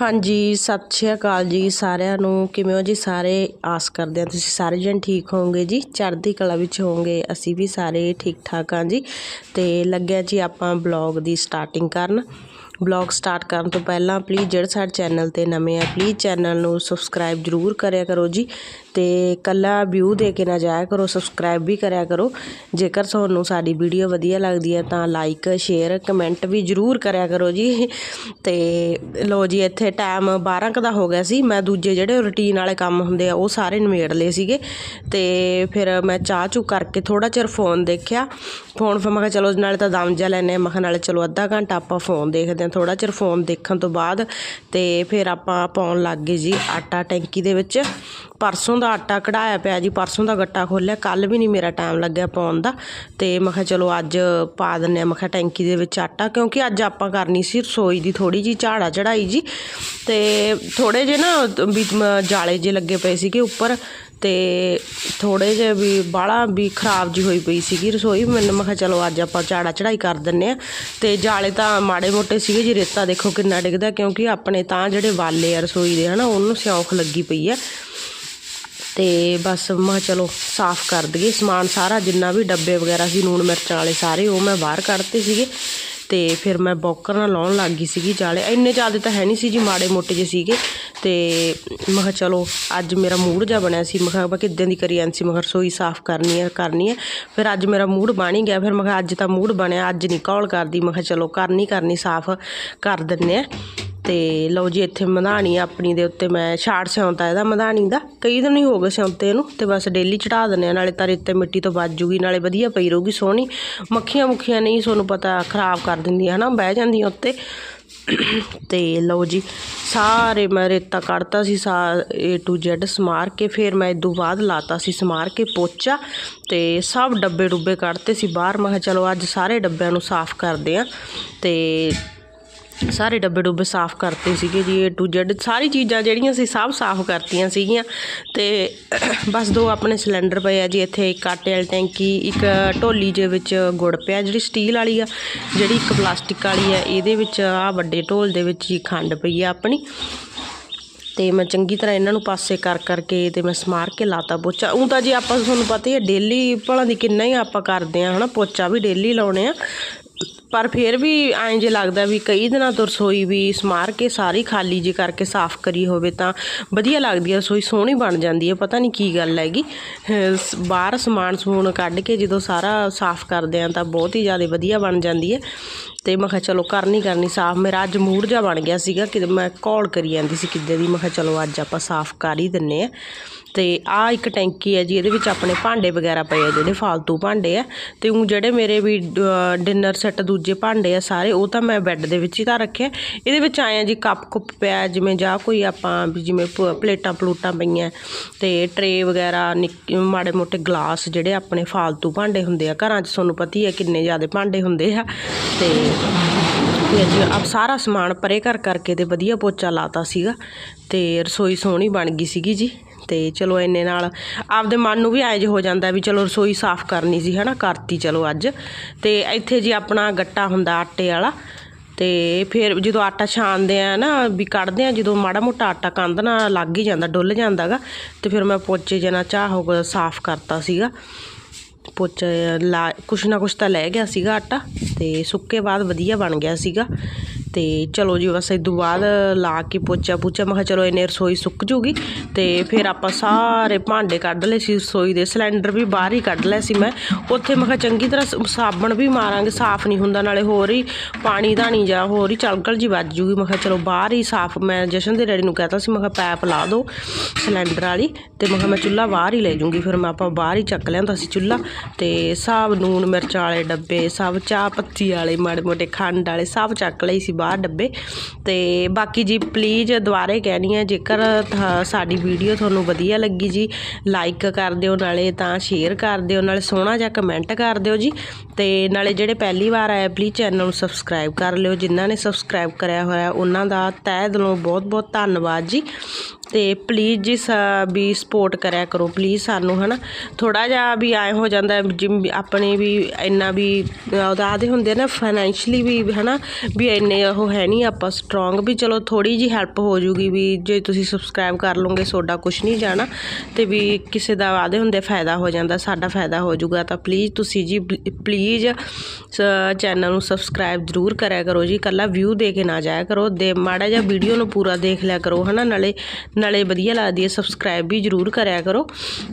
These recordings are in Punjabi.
ਹਾਂਜੀ, ਸਤਿ ਸ਼੍ਰੀ ਅਕਾਲ ਜੀ ਸਾਰਿਆਂ ਨੂੰ। ਕਿਵੇਂ ਹੋ ਜੀ ਸਾਰੇ? ਆਸ ਕਰਦੇ ਹਾਂ ਤੁਸੀਂ ਸਾਰੇ ਜਣ ਠੀਕ ਹੋਵੋਗੇ ਜੀ। ਚੜ੍ਹਦੀ ਕਲਾ ਵਿੱਚ ਹੋਵੋਗੇ, ਅਸੀਂ ਵੀ ਸਾਰੇ ਠੀਕ ਠਾਕ ਹਾਂ ਜੀ। ਤੇ ਲੱਗਿਆ ਜੀ ਆਪਾਂ ਬਲੌਗ ਦੀ ਸਟਾਰਟਿੰਗ ਕਰਨ। ਬਲੌਗ ਸਟਾਰਟ ਕਰਨ ਤੋਂ ਪਹਿਲਾਂ ਪਲੀਜ਼ ਜਿਹੜੇ ਸਾਡੇ ਚੈਨਲ ਤੇ ਨਵੇਂ ਆ ਪਲੀਜ਼ ਚੈਨਲ ਨੂੰ ਸਬਸਕ੍ਰਾਈਬ ਜ਼ਰੂਰ ਕਰਿਆ ਕਰੋ ਜੀ। ਤੇ ਇਕੱਲਾ ਵਿਊ ਦੇ ਕੇ ਨਾ ਜਾਇਆ ਕਰੋ ਸਬਸਕ੍ਰਾਈਬ ਵੀ ਕਰਿਆ ਕਰੋ। ਜੇਕਰ ਤੁਹਾਨੂੰ ਸਾਡੀ ਵੀਡੀਓ ਵਧੀਆ ਲੱਗਦੀ ਹੈ ਤਾਂ ਲਾਈਕ ਸ਼ੇਅਰ ਕਮੈਂਟ ਵੀ ਜ਼ਰੂਰ ਕਰਿਆ ਕਰੋ ਜੀ। ਤੇ ਲੋ ਜੀ, ਇੱਥੇ ਟਾਈਮ 12 ਕੁ ਦਾ ਹੋ ਗਿਆ ਸੀ। ਮੈਂ ਦੂਜੇ ਜਿਹੜੇ ਰੁਟੀਨ ਵਾਲੇ ਕੰਮ ਹੁੰਦੇ ਆ, ਉਹ ਸਾਰੇ ਨਿਮੇੜ ਲਏ ਸੀਗੇ। ਤੇ ਫਿਰ ਮੈਂ ਚਾਹ ਚੂ ਕਰਕੇ ਥੋੜਾ ਚਿਰ ਫੋਨ ਦੇਖਿਆ। ਫੋਨ ਫਿਰ ਮੈਂ ਕਿਹਾ ਚਲੋ ਨਾਲੇ ਤਾਂ ਦਮ ਜਾ ਲੈਨੇ ਮੈਂ ਕਿਹਾ ਨਾਲੇ ਚਲੋ ਅੱਧਾ ਘੰਟਾ ਆਪਾਂ ਫੋਨ ਦੇਖਦੇ ਹਾਂ। ਥੋੜਾ ਚਿਰ ਫੋਨ ਦੇਖਣ ਤੋਂ ਬਾਅਦ ਤੇ ਫਿਰ ਆਪਾਂ ਪਾਉਣ ਲੱਗ ਗਏ ਜੀ ਆਟਾ ਟੈਂਕੀ ਦੇ ਵਿੱਚ। ਪਰਸੋਂ ਦਾ ਆਟਾ ਕਢਾਇਆ ਪਿਆ ਜੀ, ਪਰਸੋਂ ਦਾ ਗੱਟਾ ਖੋਲਿਆ ਕੱਲ ਵੀ ਨਹੀਂ ਮੇਰਾ ਟਾਈਮ ਲੱਗਿਆ ਪਾਉਣ ਦਾ। ਤੇ ਮੈਂ ਕਿਹਾ ਚਲੋ ਅੱਜ ਪਾ ਦਿੰਨੇ ਆ ਮੈਂ ਕਿਹਾ ਟੈਂਕੀ ਦੇ ਵਿੱਚ ਆਟਾ, ਕਿਉਂਕਿ ਅੱਜ ਆਪਾਂ ਕਰਨੀ ਸੀ ਰਸੋਈ ਦੀ ਥੋੜੀ ਜੀ ਝਾੜਾ ਚੜਾਈ ਜੀ। ਤੇ ਥੋੜੇ ਜੇ ਨਾ ਵੀ ਜਾਲੇ ਜੇ ਲੱਗੇ ਪਏ ਸੀਗੇ ਉੱਪਰ, ਤੇ ਥੋੜੇ ਜੇ ਵੀ ਬਾਹਲਾ ਵੀ ਖਰਾਬ ਜੀ ਹੋਈ ਪਈ ਸੀਗੀ ਰਸੋਈ। ਮੈਨੂੰ ਮੈਂ ਕਿਹਾ ਚਲੋ ਅੱਜ ਆਪਾਂ ਝਾੜਾ ਚੜਾਈ ਕਰ ਦਿੰਨੇ ਆ ਤੇ ਜਾਲੇ ਤਾਂ ਮਾੜੇ ਮੋਟੇ ਸੀਗੇ ਜੀ, ਰੇਤਾ ਦੇਖੋ ਕਿੰਨਾ ਡਿੱਗਦਾ, ਕਿਉਂਕਿ ਆਪਣੇ ਤਾਂ ਜਿਹੜੇ ਵਾਲੇ ਆ ਰਸੋਈ ਦੇ, ਹਨਾ, ਉਹਨੂੰ ਸਿਉਂਖ ਲੱਗੀ ਪਈ ਆ। ਤੇ ਬਸ ਮੈਂ ਕਿਹਾ ਚਲੋ ਸਾਫ਼ ਕਰ ਦਈਏ। ਸਮਾਨ ਸਾਰਾ ਜਿੰਨਾ ਵੀ ਡੱਬੇ ਵਗੈਰਾ ਸੀ, ਲੂਣ ਮਿਰਚਾਂ ਵਾਲੇ ਸਾਰੇ, ਉਹ ਮੈਂ ਬਾਹਰ ਕੱਢਤੇ ਸੀਗੇ। ਤੇ ਫਿਰ ਮੈਂ ਬੌਕਰ ਨਾਲ ਲਾਉਣ ਲੱਗ ਗਈ ਸੀਗੀ ਜਾਲੇ। ਇੰਨੇ ਜ਼ਿਆਦਾ ਤਾਂ ਹੈ ਨਹੀਂ ਸੀ ਜੀ, ਮਾੜੇ ਮੋਟੇ ਜਿਹੇ ਸੀਗੇ। ਤੇ ਮੈਂ ਕਿਹਾ ਚਲੋ ਅੱਜ ਮੇਰਾ ਮੂਡ ਜਿਹਾ ਬਣਿਆ ਸੀ। ਮੈਂ ਕਿਹਾ, ਮੈਂ ਕਿੱਦਾਂ ਦੀ ਕਰੀ ਜਾਂਦੀ ਸੀ? ਮੈਂ ਕਿਹਾ ਰਸੋਈ ਸਾਫ਼ ਕਰਨੀ ਹੈ ਕਰਨੀ ਹੈ ਫਿਰ ਅੱਜ ਮੇਰਾ ਮੂਡ ਬਣ ਹੀ ਗਿਆ। ਫਿਰ ਮੈਂ ਕਿਹਾ ਅੱਜ ਤਾਂ ਮੂਡ ਬਣਿਆ, ਅੱਜ ਨਹੀਂ ਕੌਲ ਕਰਦੀ। ਮੈਂ ਕਿਹਾ ਚਲੋ ਕਰਨੀ ਕਰਨੀ ਸਾਫ਼ ਕਰ ਦਿੰਨੇ ਆ। ਤੇ ਲਓ ਜੀ, ਇੱਥੇ ਮਧਾਣੀ ਆਪਣੀ ਦੇ ਉੱਤੇ ਮੈਂ ਛਾੜ ਸਿਉਂਤਾ ਇਹਦਾ, ਮਧਾਣੀ ਦਾ। ਕਈ ਦਿਨ ਹੀ ਹੋ ਗਏ ਸਿਉਂਤੇ ਨੂੰ ਤੇ ਬਸ ਡੇਲੀ ਚੜਾ ਦਿੰਦੇ ਆ, ਨਾਲੇ ਤਾਂ ਰੇਤੇ ਮਿੱਟੀ ਤੋਂ ਬਚ ਜੂਗੀ, ਨਾਲੇ ਵਧੀਆ ਪਈ ਰਹੂਗੀ ਸੋਹਣੀ। ਮੱਖੀਆਂ ਮੁੱਖੀਆਂ ਨਹੀਂ ਤੁਹਾਨੂੰ ਪਤਾ, ਖਰਾਬ ਕਰ ਦਿੰਦੀਆਂ, ਹਨਾ, ਬਹਿ ਜਾਂਦੀਆਂ ਉੱਤੇ। ਤੇ ਲਓ ਜੀ, ਸਾਰੇ ਮੈਂ ਰੇਤਾ ਕੱਢਤਾ ਸੀ, ਸਾ A to Z ਸਮਾਰ ਕੇ, ਫਿਰ ਮੈਂ ਇਦੋਂ ਬਾਅਦ ਲਾਤਾ ਸੀ ਸਮਾਰ ਕੇ ਪੋਚਾ ਤੇ ਸਭ ਡੱਬੇ ਡੁੱਬੇ ਕੱਢਤੇ ਸੀ ਬਾਹਰ। ਮੈਂ ਕਿਹਾ ਚਲੋ ਅੱਜ ਸਾਰੇ ਡੱਬਿਆਂ ਨੂੰ ਸਾਫ਼ ਕਰਦੇ ਆ ਤੇ ਸਾਰੇ ਡੱਬੇ ਡੁੱਬੇ ਸਾਫ਼ ਕਰਤੇ ਸੀਗੇ ਜੀ, A to Z ਸਾਰੀ ਚੀਜ਼ਾਂ ਜਿਹੜੀਆਂ ਸੀ, ਸਭ ਸਾਫ਼ ਕਰਤੀਆਂ ਸੀਗੀਆਂ। ਤੇ ਬਸ ਦੋ ਆਪਣੇ ਸਿਲੰਡਰ ਪਏ ਆ ਜੀ, ਇੱਥੇ ਇੱਕ ਆਟੇ ਵਾਲੀ ਟੈਂਕੀ, ਇੱਕ ਢੋਲੀ ਦੇ ਵਿੱਚ ਗੁੜ ਪਿਆ, ਜਿਹੜੀ ਸਟੀਲ ਵਾਲੀ ਆ, ਜਿਹੜੀ ਇੱਕ ਪਲਾਸਟਿਕ ਵਾਲੀ ਆ, ਇਹਦੇ ਵਿੱਚ ਆ ਵੱਡੇ ਢੋਲ ਦੇ ਵਿੱਚ ਹੀ ਖੰਡ ਪਈ ਆ ਆਪਣੀ। ਤੇ ਮੈਂ ਚੰਗੀ ਤਰ੍ਹਾਂ ਇਹਨਾਂ ਨੂੰ ਪਾਸੇ ਕਰ ਕਰਕੇ ਤੇ ਮੈਂ ਸਮਾਰ ਕੇ ਲਾਤਾ ਪੋਚਾ। ਉਹ ਤਾਂ ਜੀ ਆਪਾਂ, ਤੁਹਾਨੂੰ ਪਤਾ ਹੀ ਹੈ ਡੇਲੀ ਭਲਾ ਦੀ ਕਿੰਨਾ ਹੀ ਆਪਾਂ ਕਰਦੇ ਆ, ਹਨਾ, ਪੋਚਾ ਵੀ ਡੇਲੀ ਲਾਉਣੇ ਆ। ਪਰ ਫਿਰ ਵੀ ਐਂ ਜੇ ਲੱਗਦਾ ਵੀ ਕਈ ਦਿਨਾਂ ਤੋਂ ਰਸੋਈ ਵੀ ਸਮਾਰ ਕੇ ਸਾਰੀ ਖਾਲੀ ਜੇ ਕਰਕੇ ਸਾਫ਼ ਕਰੀ ਹੋਵੇ ਤਾਂ ਵਧੀਆ ਲੱਗਦੀ ਹੈ ਰਸੋਈ ਸੋਹਣੀ ਬਣ ਜਾਂਦੀ ਹੈ ਪਤਾ ਨਹੀਂ ਕੀ ਗੱਲ ਹੈਗੀ। ਬਾਹਰ ਸਮਾਨ ਸਮੂਨ ਕੱਢ ਕੇ ਜਦੋਂ ਸਾਰਾ ਸਾਫ਼ ਕਰਦੇ ਆ ਤਾਂ ਬਹੁਤ ਹੀ ਜ਼ਿਆਦਾ ਵਧੀਆ ਬਣ ਜਾਂਦੀ ਹੈ ਤੇ ਮੈਂ ਕਿਹਾ ਚਲੋ ਕਰਨੀ ਕਰਨੀ, ਸਾਫ਼ ਮੇਰਾ ਅੱਜ ਮੂਡ ਜਾ ਬਣ ਗਿਆ ਸੀਗਾ ਕਿ ਮੈਂ ਕੌਲ ਕਰੀ ਜਾਂਦੀ ਸੀ ਕਿੱਦੇ ਦੀ, ਮੈਂ ਕਿਹਾ ਚਲੋ ਅੱਜ ਆਪਾਂ ਸਾਫ਼ ਕਰ ਹੀ ਦਿੰਨੇ ਆ। ਤੇ ਆ ਇੱਕ ਟੈਂਕੀ ਹੈ ਜੀ, ਇਹਦੇ ਵਿੱਚ ਆਪਣੇ ਭਾਂਡੇ ਵਗੈਰਾ ਪਏ ਆ ਜਿਹੜੇ ਫालतू ਭਾਂਡੇ ਆ। ਤੇ ਉਹ ਜਿਹੜੇ ਮੇਰੇ ਵੀ ਡਿਨਰ ਸੈੱਟ ਦੂਜੇ ਭਾਂਡੇ ਆ ਸਾਰੇ, ਉਹ ਤਾਂ ਮੈਂ ਬੈੱਡ ਦੇ ਵਿੱਚ ਹੀ ਤਾਂ ਰੱਖਿਆ ਇਹਦੇ ਵਿੱਚ ਆਇਆ ਜੀ ਕੱਪ ਕੁੱਪ ਪਿਆ ਜਿਵੇਂ ਜਾਂ ਕੋਈ ਆਪਾਂ ਜਿਵੇਂ ਪਲੇਟਾਂ ਪਲੂਟਾਂ ਪਈਆਂ, ਤੇ ਟਰੇ ਵਗੈਰਾ ਮਾੜੇ ਮੋਟੇ ਗਲਾਸ ਜਿਹੜੇ ਆਪਣੇ ਫालतू ਭਾਂਡੇ ਹੁੰਦੇ ਆ। ਘਰਾਂ 'ਚ ਸਾਨੂੰ ਪਤਾ ਹੀ ਹੈ ਕਿੰਨੇ ਜ਼ਿਆਦਾ ਭਾਂਡੇ ਹੁੰਦੇ ਆ। ਤੇ ਤੇ ਜੀ ਆਪ ਸਾਰਾ ਸਮਾਨ ਪਰੇ ਕਰ ਕਰਕੇ ਤੇ ਵਧੀਆ ਪੋਚਾ ਲਾਤਾ ਸੀਗਾ ਤੇ ਰਸੋਈ ਸੋਹਣੀ ਬਣ ਗਈ ਸੀਗੀ ਜੀ ਤੇ ਚਲੋ ਇੰਨੇ ਨਾਲ ਆਪਦੇ ਮਨ ਨੂੰ ਵੀ ਐਂ ਹੋ ਜਾਂਦਾ ਵੀ ਚਲੋ ਰਸੋਈ ਸਾਫ਼ ਕਰਨੀ ਸੀ ਹਨਾ, ਕਰਤੀ ਚਲੋ ਅੱਜ। ਤੇ ਇੱਥੇ ਜੀ ਆਪਣਾ ਗੱਟਾ ਹੁੰਦਾ ਆਟੇ ਵਾਲਾ ਤੇ ਫਿਰ ਜਦੋਂ ਆਟਾ ਛਾਣਦੇ ਆ ਨਾ ਵੀ ਕੱਢਦੇ ਆ, ਜਦੋਂ ਮਾੜਾ ਮੋਟਾ ਆਟਾ ਕੰਧ ਨਾਲ ਲੱਗ ਹੀ ਜਾਂਦਾ, ਡੁੱਲ ਜਾਂਦਾਗਾ ਤੇ ਫਿਰ ਮੈਂ ਪੋਚੇ ਜਨਾ ਚਾਹ ਹੋ ਸਾਫ਼ ਕਰਤਾ ਸੀਗਾ। ਪੋਚਾ ਲਾ, ਕੁਛ ਨਾ ਕੁਛ ਤਾਂ ਲੈ ਗਿਆ ਸੀਗਾ ਆਟਾ ਤੇ ਸੁੱਕੇ ਬਾਅਦ ਵਧੀਆ ਬਣ ਗਿਆ ਸੀਗਾ। ਤੇ ਚਲੋ ਜੀ, ਬਸ ਇਦੋਂ ਬਾਅਦ ਲਾ ਕੇ ਪੋਚਾ ਪੂਚਾ, ਮੈਂ ਕਿਹਾ ਚਲੋ ਇਹਨੇ ਰਸੋਈ ਸੁੱਕ ਜੂਗੀ। ਤੇ ਫਿਰ ਆਪਾਂ ਸਾਰੇ ਭਾਂਡੇ ਕੱਢ ਲਏ ਸੀ, ਰਸੋਈ ਦੇ ਸਿਲੰਡਰ ਵੀ ਬਾਹਰ ਹੀ ਕੱਢ ਲਿਆ ਸੀ ਮੈਂ। ਉੱਥੇ ਮੈਂ ਕਿਹਾ ਚੰਗੀ ਤਰ੍ਹਾਂ ਸ- ਸਾਬਣ ਵੀ ਮਾਰਾਂਗੇ, ਸਾਫ਼ ਨਹੀਂ ਹੁੰਦਾ, ਨਾਲੇ ਹੋਰ ਹੀ ਪਾਣੀ ਦਾ ਨਹੀਂ ਜਾਂ ਹੋਰ ਹੀ ਚਲਕਲ ਜੀ ਵੱਜ ਜੂਗੀ। ਮੈਂ ਕਿਹਾ ਚਲੋ ਬਾਹਰ ਹੀ ਸਾਫ਼, ਮੈਂ ਜਸ਼ਨ ਦੇ ਡੈਡੀ ਨੂੰ ਕਹਤਾ ਸੀ, ਮੈਂ ਕਿਹਾ ਪੈਪ ਲਾ ਦਿਓ ਸਿਲੰਡਰ ਵਾਲੀ ਤੇ ਮੈਂ ਕਿਹਾ ਮੈਂ ਚੁੱਲ੍ਹਾ ਬਾਹਰ ਹੀ ਲੈ ਜੂੰਗੀ। ਫਿਰ ਮੈਂ ਆਪਾਂ ਬਾਹਰ ਹੀ ਚੱਕ ਲਿਆਂਦਾ ਸੀ ਚੁੱਲ੍ਹਾ। ਤੇ ਸਭ ਨੂਨ, ਮਿਰਚ ਵਾਲੇ ਡੱਬੇ ਸਭ ਚਾਹ ਪੱਤੀ ਵਾਲੇ, ਮਾੜੇ ਮੋਟੇ ਖੰਡ ਵਾਲੇ ਸਭ ਚੱਕ ਲਈ ਸੀ ਬਾਹਰ ਡੱਬੇ। ਤੇ ਬਾਕੀ ਜੀ ਪਲੀਜ਼ ਦੁਬਾਰੇ ਕਹਿਣੀ ਹੈ ਜੇਕਰ ਸਾਡੀ ਵੀਡੀਓ ਤੁਹਾਨੂੰ ਵਧੀਆ ਲੱਗੀ ਜੀ ਲਾਈਕ ਕਰ ਦਿਓ, ਨਾਲੇ ਤਾਂ ਸ਼ੇਅਰ ਕਰ ਦਿਓ, ਨਾਲੇ ਸੋਹਣਾ ਜਿਹਾ ਕਮੈਂਟ ਕਰ ਦਿਓ ਜੀ। ਤੇ ਨਾਲੇ ਜਿਹੜੇ ਪਹਿਲੀ ਵਾਰ ਆਏ ਪਲੀਜ਼ ਚੈਨਲ ਨੂੰ ਸਬਸਕ੍ਰਾਈਬ ਕਰ ਲਿਓ। ਜਿਨ੍ਹਾਂ ਨੇ ਸਬਸਕ੍ਰਾਈਬ ਕਰਿਆ ਹੋਇਆ, ਉਹਨਾਂ ਦਾ ਤਹਿ ਦਿਲੋਂ ਬਹੁਤ ਬਹੁਤ ਧੰਨਵਾਦ ਜੀ। ਤੇ ਪਲੀਜ਼ ਜੀ ਸ- ਵੀ ਸਪੋਰਟ ਕਰਿਆ ਕਰੋ ਪਲੀਜ਼ ਸਾਨੂੰ, ਹਨਾ? ਥੋੜਾ ਜਿਹਾ ਵੀ ਆਏ ਹੋ ਜਾਂਦਾ ਜਿਵੇਂ ਆਪਣੇ ਵੀ ਇੰਨਾ ਵੀ ਉਹਦਾਦੇ ਹੁੰਦੇ ਨਾ ਫਾਈਨੈਂਸ਼ਲੀ ਵੀ, ਹਨਾ? ਵੀ ਇੰਨੇ ਉਹ ਹੈ ਨਹੀਂ, ਆਪਾਂ ਸਟਰੋਂਗ ਵੀ ਚਲੋ ਥੋੜੀ ਜੀ ਹੈਲਪ ਹੋ ਜੂਗੀ ਵੀ, ਜੇ ਤੁਸੀਂ ਸਬਸਕ੍ਰਾਈਬ ਕਰ ਲਓਗੇ ਤੁਹਾਡਾ ਕੁਝ ਨਹੀਂ ਜਾਣਾ, ਤੇ ਵੀ ਕਿਸੇ ਦਾ ਵਾਦੇ ਹੁੰਦੇ ਫਾਇਦਾ ਹੋ ਜਾਂਦਾ, ਸਾਡਾ ਫਾਇਦਾ ਹੋ ਜੂਗਾ, ਤਾਂ ਪਲੀਜ਼ ਤੁਸੀਂ ਜੀ ਪਲੀਜ਼ ਚੈਨਲ ਨੂੰ ਸਬਸਕ੍ਰਾਈਬ ਜ਼ਰੂਰ ਕਰਿਆ ਕਰੋ ਜੀ ਕੱਲਾ ਵਿਊ ਦੇ ਕੇ ਨਾ ਜਾਇਆ ਕਰੋ, ਦੇ ਮਾੜਾ ਜਿਹਾ ਵੀਡੀਓ ਨੂੰ ਪੂਰਾ ਦੇਖ ਲਿਆ ਕਰੋ, ਹਨਾ? ਨਾਲੇ ਨਾਲੇ ਵਧੀਆ ਲੱਗਦੀ ਹੈ ਸਬਸਕ੍ਰਾਈਬ ਵੀ ਜ਼ਰੂਰ ਕਰਿਆ ਕਰੋ।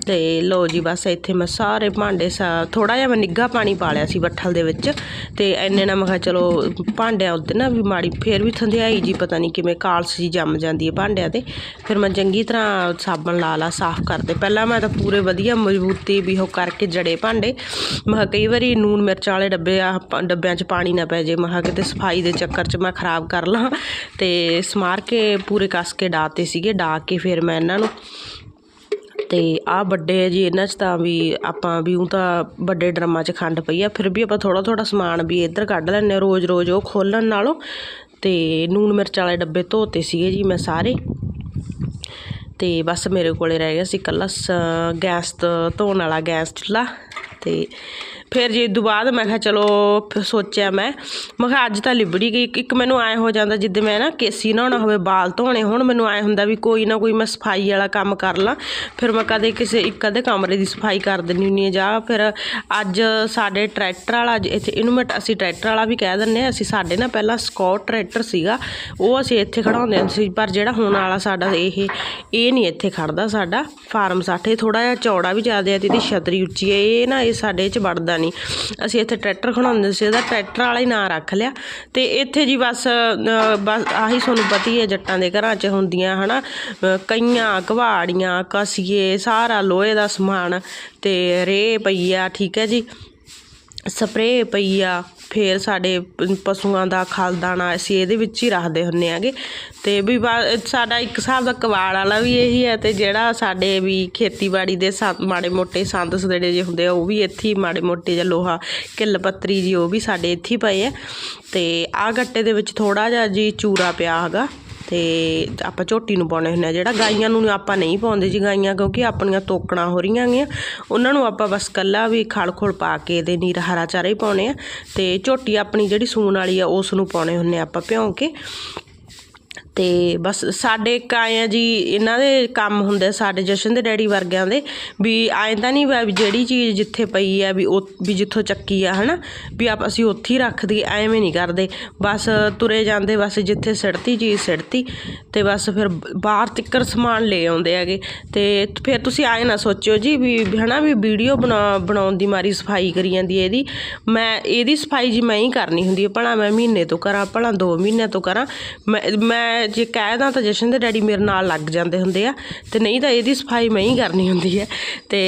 ਤੇ ਲਓ ਜੀ ਬਸ ਇੱਥੇ ਮੈਂ ਸਾਰੇ ਭਾਂਡੇ ਸਾ ਥੋੜਾ ਜਿਹਾ ਮੈਂ ਨਿੱਘਾ ਪਾਣੀ ਪਾ ਲਿਆ ਸੀ ਬੱਠਲ ਦੇ ਵਿੱਚ। ਤੇ ਐਨੇ ਨਾ ਮੈਂ ਕਿਹਾ ਚਲੋ ਭਾਂਡਿਆਂ ਉੱਤੇ ਨਾ ਵੀ ਮਾੜੀ ਫੇਰ ਵੀ ਥੰਧਿਆਈ ਜੀ ਪਤਾ ਨਹੀਂ ਕਿਵੇਂ ਕਾਲਸ ਜੀ ਜੰਮ ਜਾਂਦੀ ਹੈ ਭਾਂਡਿਆਂ ਤੇ। ਫਿਰ ਮੈਂ ਚੰਗੀ ਤਰ੍ਹਾਂ ਸਾਬਣ ਲਾ ਲਾ, ਸਾਫ਼ ਕਰਦੇ। ਪਹਿਲਾਂ ਮੈਂ ਤਾਂ ਪੂਰੇ ਵਧੀਆ ਮਜ਼ਬੂਤੀ ਵੀ ਉਹ ਕਰਕੇ ਜੜੇ ਭਾਂਡੇ। ਮੈਂ ਕਿਹਾ ਕਈ ਵਾਰੀ ਨੂਨ ਮਿਰਚ ਵਾਲੇ ਡੱਬੇ ਆ ਡੱਬਿਆਂ 'ਚ ਪਾਣੀ ਨਾ ਪੈ ਜੇ। ਮੈਂ ਕਿਹਾ ਕਿਤੇ ਸਫ਼ਾਈ ਦੇ ਚੱਕਰ 'ਚ ਮੈਂ ਖਰਾਬ ਕਰ ਲਾਂ। ਤੇ ਸਮਾਰ ਕੇ ਪੂਰੇ ਕੱਸ ਕੇ ਡਾਤੇ ਸੀਗੇ ਡਾ ਕੇ ਫਿਰ ਮੈਂ ਇਹਨਾਂ ਨੂੰ। ਤੇ ਆਹ ਵੱਡੇ ਆ ਜੀ, ਇਹਨਾਂ 'ਚ ਤਾਂ ਵੀ ਆਪਾਂ ਵੀ ਉਹ ਤਾਂ ਵੱਡੇ ਡਰਮਾਂ 'ਚ ਖੰਡ ਪਈ ਆ, ਫਿਰ ਵੀ ਆਪਾਂ ਥੋੜਾ ਥੋੜਾ ਸਮਾਨ ਵੀ ਇੱਧਰ ਕੱਢ ਲੈਂਦੇ ਹਾਂ ਰੋਜ਼ ਰੋਜ਼ ਉਹ ਖੋਲਣ ਨਾਲੋਂ। ਤੇ ਨੂਨ ਮਿਰਚ ਵਾਲੇ ਡੱਬੇ ਧੋਤੇ ਸੀਗੇ ਜੀ ਮੈਂ ਸਾਰੇ। ਤੇ ਬਸ ਮੇਰੇ ਕੋਲੇ ਰਹਿ ਗਿਆ ਸੀ ਇਕੱਲਾ ਸ- ਗੈਸ ਧੋਣ ਵਾਲਾ ਗੈਸ ਚੁੱਲ੍ਹਾ। ਤੇ ਫਿਰ ਜੇ ਤੋਂ ਬਾਅਦ ਮੈਂ ਕਿਹਾ ਚਲੋ ਫਿਰ ਸੋਚਿਆ ਮੈਂ ਮੈਂ ਕਿਹਾ ਅੱਜ ਤਾਂ ਲਿਬੜੀ ਗਈ, ਇੱਕ- ਮੈਨੂੰ ਐ ਹੋ ਜਾਂਦਾ ਜਿੱਦ ਮੈਂ ਨਾ ਕੇਸੀ ਨਹਾਉਣਾ ਹੋਵੇ, ਬਾਲ ਧੋਣੇ ਹੁਣ, ਮੈਨੂੰ ਐ ਹੁੰਦਾ ਵੀ ਕੋਈ ਨਾ ਕੋਈ ਮੈਂ ਸਫ਼ਾਈ ਵਾਲਾ ਕੰਮ ਕਰ ਲਾਂ, ਫਿਰ ਮੈਂ ਕਦੇ ਕਿਸੇ ਇੱਕ ਅੱਧੇ ਕਮਰੇ ਦੀ ਸਫ਼ਾਈ ਕਰ ਦਿੰਦੀ ਹੁੰਦੀ ਹਾਂ, ਜਾਂ ਫਿਰ ਅੱਜ ਸਾਡੇ ਟਰੈਕਟਰ ਵਾਲਾ ਜ- ਇੱਥੇ ਇਹਨੂੰ ਮੈਂ, ਅਸੀਂ ਟਰੈਕਟਰ ਵਾਲਾ ਵੀ ਕਹਿ ਦਿੰਦੇ ਹਾਂ, ਅਸੀਂ ਸਾਡੇ ਨਾ ਪਹਿਲਾਂ ਸਕਾਟ ਟਰੈਕਟਰ ਸੀਗਾ, ਉਹ ਅਸੀਂ ਇੱਥੇ ਖੜਾਉਂਦੇ ਸੀ, ਪਰ ਜਿਹੜਾ ਹੁਣ ਵਾਲਾ ਸਾਡਾ ਇਹ ਇਹ ਨਹੀਂ ਇੱਥੇ ਖੜਦਾ ਸਾਡਾ, ਫਾਰਮ 60 ਥੋੜਾ ਜਿਹਾ ਚੌੜਾ ਵੀ ਜ਼ਿਆਦਾ ਹੈ, ਤੇ ਇਹਦੀ ਛਤਰੀ ਉੱਚੀ ਹੈ, ਇਹ ਨਾ ਇਹ ਸਾਡੇ 'ਚ ਵੜਦਾ ਨਹੀਂ। ਅਸੀਂ ਇੱਥੇ ਟਰੈਕਟਰ ਖੜਾਉਂਦੇ ਸੀ ਇਹਦਾ ਟਰੈਕਟਰ ਵਾਲਾ ਹੀ ਨਾਂ ਰੱਖ ਲਿਆ। ਤੇ ਇੱਥੇ ਜੀ ਬਸ ਅ, ਬਸ ਆਹੀ ਤੁਹਾਨੂੰ ਪਤਾ ਹੀ ਹੈ ਜੱਟਾਂ ਦੇ ਘਰਾਂ 'ਚ ਹੁੰਦੀਆਂ ਹਨਾ। ਕਈਆਂ ਕਵਾੜੀਆਂ ਕਸੀਏ ਸਾਰਾ ਲੋਹੇ ਦਾ ਸਮਾਨ ਤੇ ਰੇ ਪਈਆ ਠੀਕ ਹੈ ਜੀ। ਸਪਰੇਅ ਪਈ ਆ, ਫਿਰ ਸਾਡੇ ਪ- ਪਸ਼ੂਆਂ ਦਾ ਖਲ ਦਾਣਾ ਅਸੀਂ ਇਹਦੇ ਵਿੱਚ ਹੀ ਰੱਖਦੇ ਹੁੰਨੇ ਆਗੇ ਤੇ ਵੀ ਬਾ- ਸਾਡਾ ਇੱਕ ਹਿਸਾਬ ਦਾ ਕਬਾੜ ਵਾਲਾ ਵੀ ਇਹੀ ਹੈ ਤੇ ਜਿਹੜਾ ਸਾਡੇ ਵੀ ਖੇਤੀਬਾੜੀ ਦੇ ਸੰ- ਮਾੜੇ ਮੋਟੇ ਸੰਦ ਸਦੜੇ ਜੇ ਹੁੰਦੇ ਆ, ਉਹ ਵੀ ਇੱਥੇ ਹੀ ਮਾੜੇ ਮੋਟੇ ਜਿਹਾ ਲੋਹਾ, ਕਿੱਲ ਪੱਤਰੀ ਜੀ ਉਹ ਵੀ ਸਾਡੇ ਇੱਥੇ ਹੀ ਪਏ ਆ। ਤੇ ਆ ਗੱਟੇ ਦੇ ਵਿੱਚ ਥੋੜਾ ਜਿਹਾ ਜੀ ਚੂਰਾ ਪਿਆ ਹੈਗਾ। ਤੇ ਆਪਾਂ ਝੋਟੀ ਨੂੰ ਪਾਉਣੇ ਹੁੰਦੇ ਆ। ਜਿਹੜਾ ਗਾਈਆਂ ਨੂੰ ਆਪਾਂ ਨਹੀਂ ਪਾਉਂਦੇ ਜੀ ਗਾਈਆਂ, ਕਿਉਂਕਿ ਆਪਣੀਆਂ ਤੋਕੜਾਂ ਹੋ ਰਹੀਆਂ ਗੀਆਂ ਉਹਨਾਂ ਨੂੰ ਆਪਾਂ ਬਸ ਕੱਲਾ ਵੀ ਖਲ ਖੁਲ ਪਾ ਕੇ ਤੇ ਨੀਰਾ ਹਰਾ ਚਾਰਾ ਹੀ ਪਾਉਣੇ ਆ। ਤੇ ਝੋਟੀ ਆਪਣੀ ਜਿਹੜੀ ਸੂਣ ਵਾਲੀ ਆ, ਉਸ ਨੂੰ ਪਾਉਣੇ ਹੁੰਦੇ ਆ ਆਪਾਂ ਭਿਉਂ ਕੇ। ਤੇ ਬਸ ਸਾਡੇ ਇੱਕ ਆਏ ਆ ਜੀ, ਇਹਨਾਂ ਦੇ ਕੰਮ ਹੁੰਦੇ ਸਾਡੇ ਜਸ਼ਨ ਦੇ ਡੈਡੀ ਵਰਗਿਆਂ ਦੇ, ਵੀ ਐਂ ਤਾਂ ਨਹੀਂ ਵੀ ਜਿਹੜੀ ਚੀਜ਼ ਜਿੱਥੇ ਪਈ ਆ ਵੀ ਉਹ, ਵੀ ਜਿੱਥੋਂ ਚੱਕੀ ਆ, ਹਨਾ? ਵੀ ਆਪ ਅਸੀਂ ਉੱਥੇ ਹੀ ਰੱਖ ਦਈਏ, ਐਵੇਂ ਨਹੀਂ ਕਰਦੇ। ਬਸ ਤੁਰੇ ਜਾਂਦੇ, ਬਸ ਜਿੱਥੇ ਸਿੜਤੀ, ਚੀਜ਼ ਸਿੜਤੀ, ਤੇ ਬਸ ਫਿਰ ਬਾਹਰ ਤਿੱਕਰ ਸਮਾਨ ਲੈ ਆਉਂਦੇ ਹੈਗੇ। ਤੇ ਫਿਰ ਤੁਸੀਂ ਆਏ ਨਾ ਸੋਚਿਓ ਜੀ ਵੀ ਹਨਾ, ਵੀ ਵੀਡੀਓ ਬਣਾ, ਬਣਾਉਣ ਦੀ ਮਾਰੀ ਸਫ਼ਾਈ ਕਰੀ ਜਾਂਦੀ ਹੈ ਇਹਦੀ। ਮੈਂ, ਇਹਦੀ ਸਫ਼ਾਈ ਜੀ ਮੈਂ ਹੀ ਕਰਨੀ ਹੁੰਦੀ ਹੈ, ਭਲਾ ਮੈਂ ਮਹੀਨੇ ਤੋਂ ਕਰਾਂ, ਭਲਾ 2 ਮਹੀਨਿਆਂ ਤੋਂ ਕਰਾਂ। ਮੈਂ ਮੈਂ ਜੇ ਕਹਿ ਦਾਂ ਤਾਂ ਜਸ਼ਨ ਦੇ ਡੈਡੀ ਮੇਰੇ ਨਾਲ ਲੱਗ ਜਾਂਦੇ ਹੁੰਦੇ ਆ, ਤੇ ਨਹੀਂ ਤਾਂ ਇਹਦੀ ਸਫ਼ਾਈ ਮੈਂ ਹੀ ਕਰਨੀ ਹੁੰਦੀ ਹੈ। ਤੇ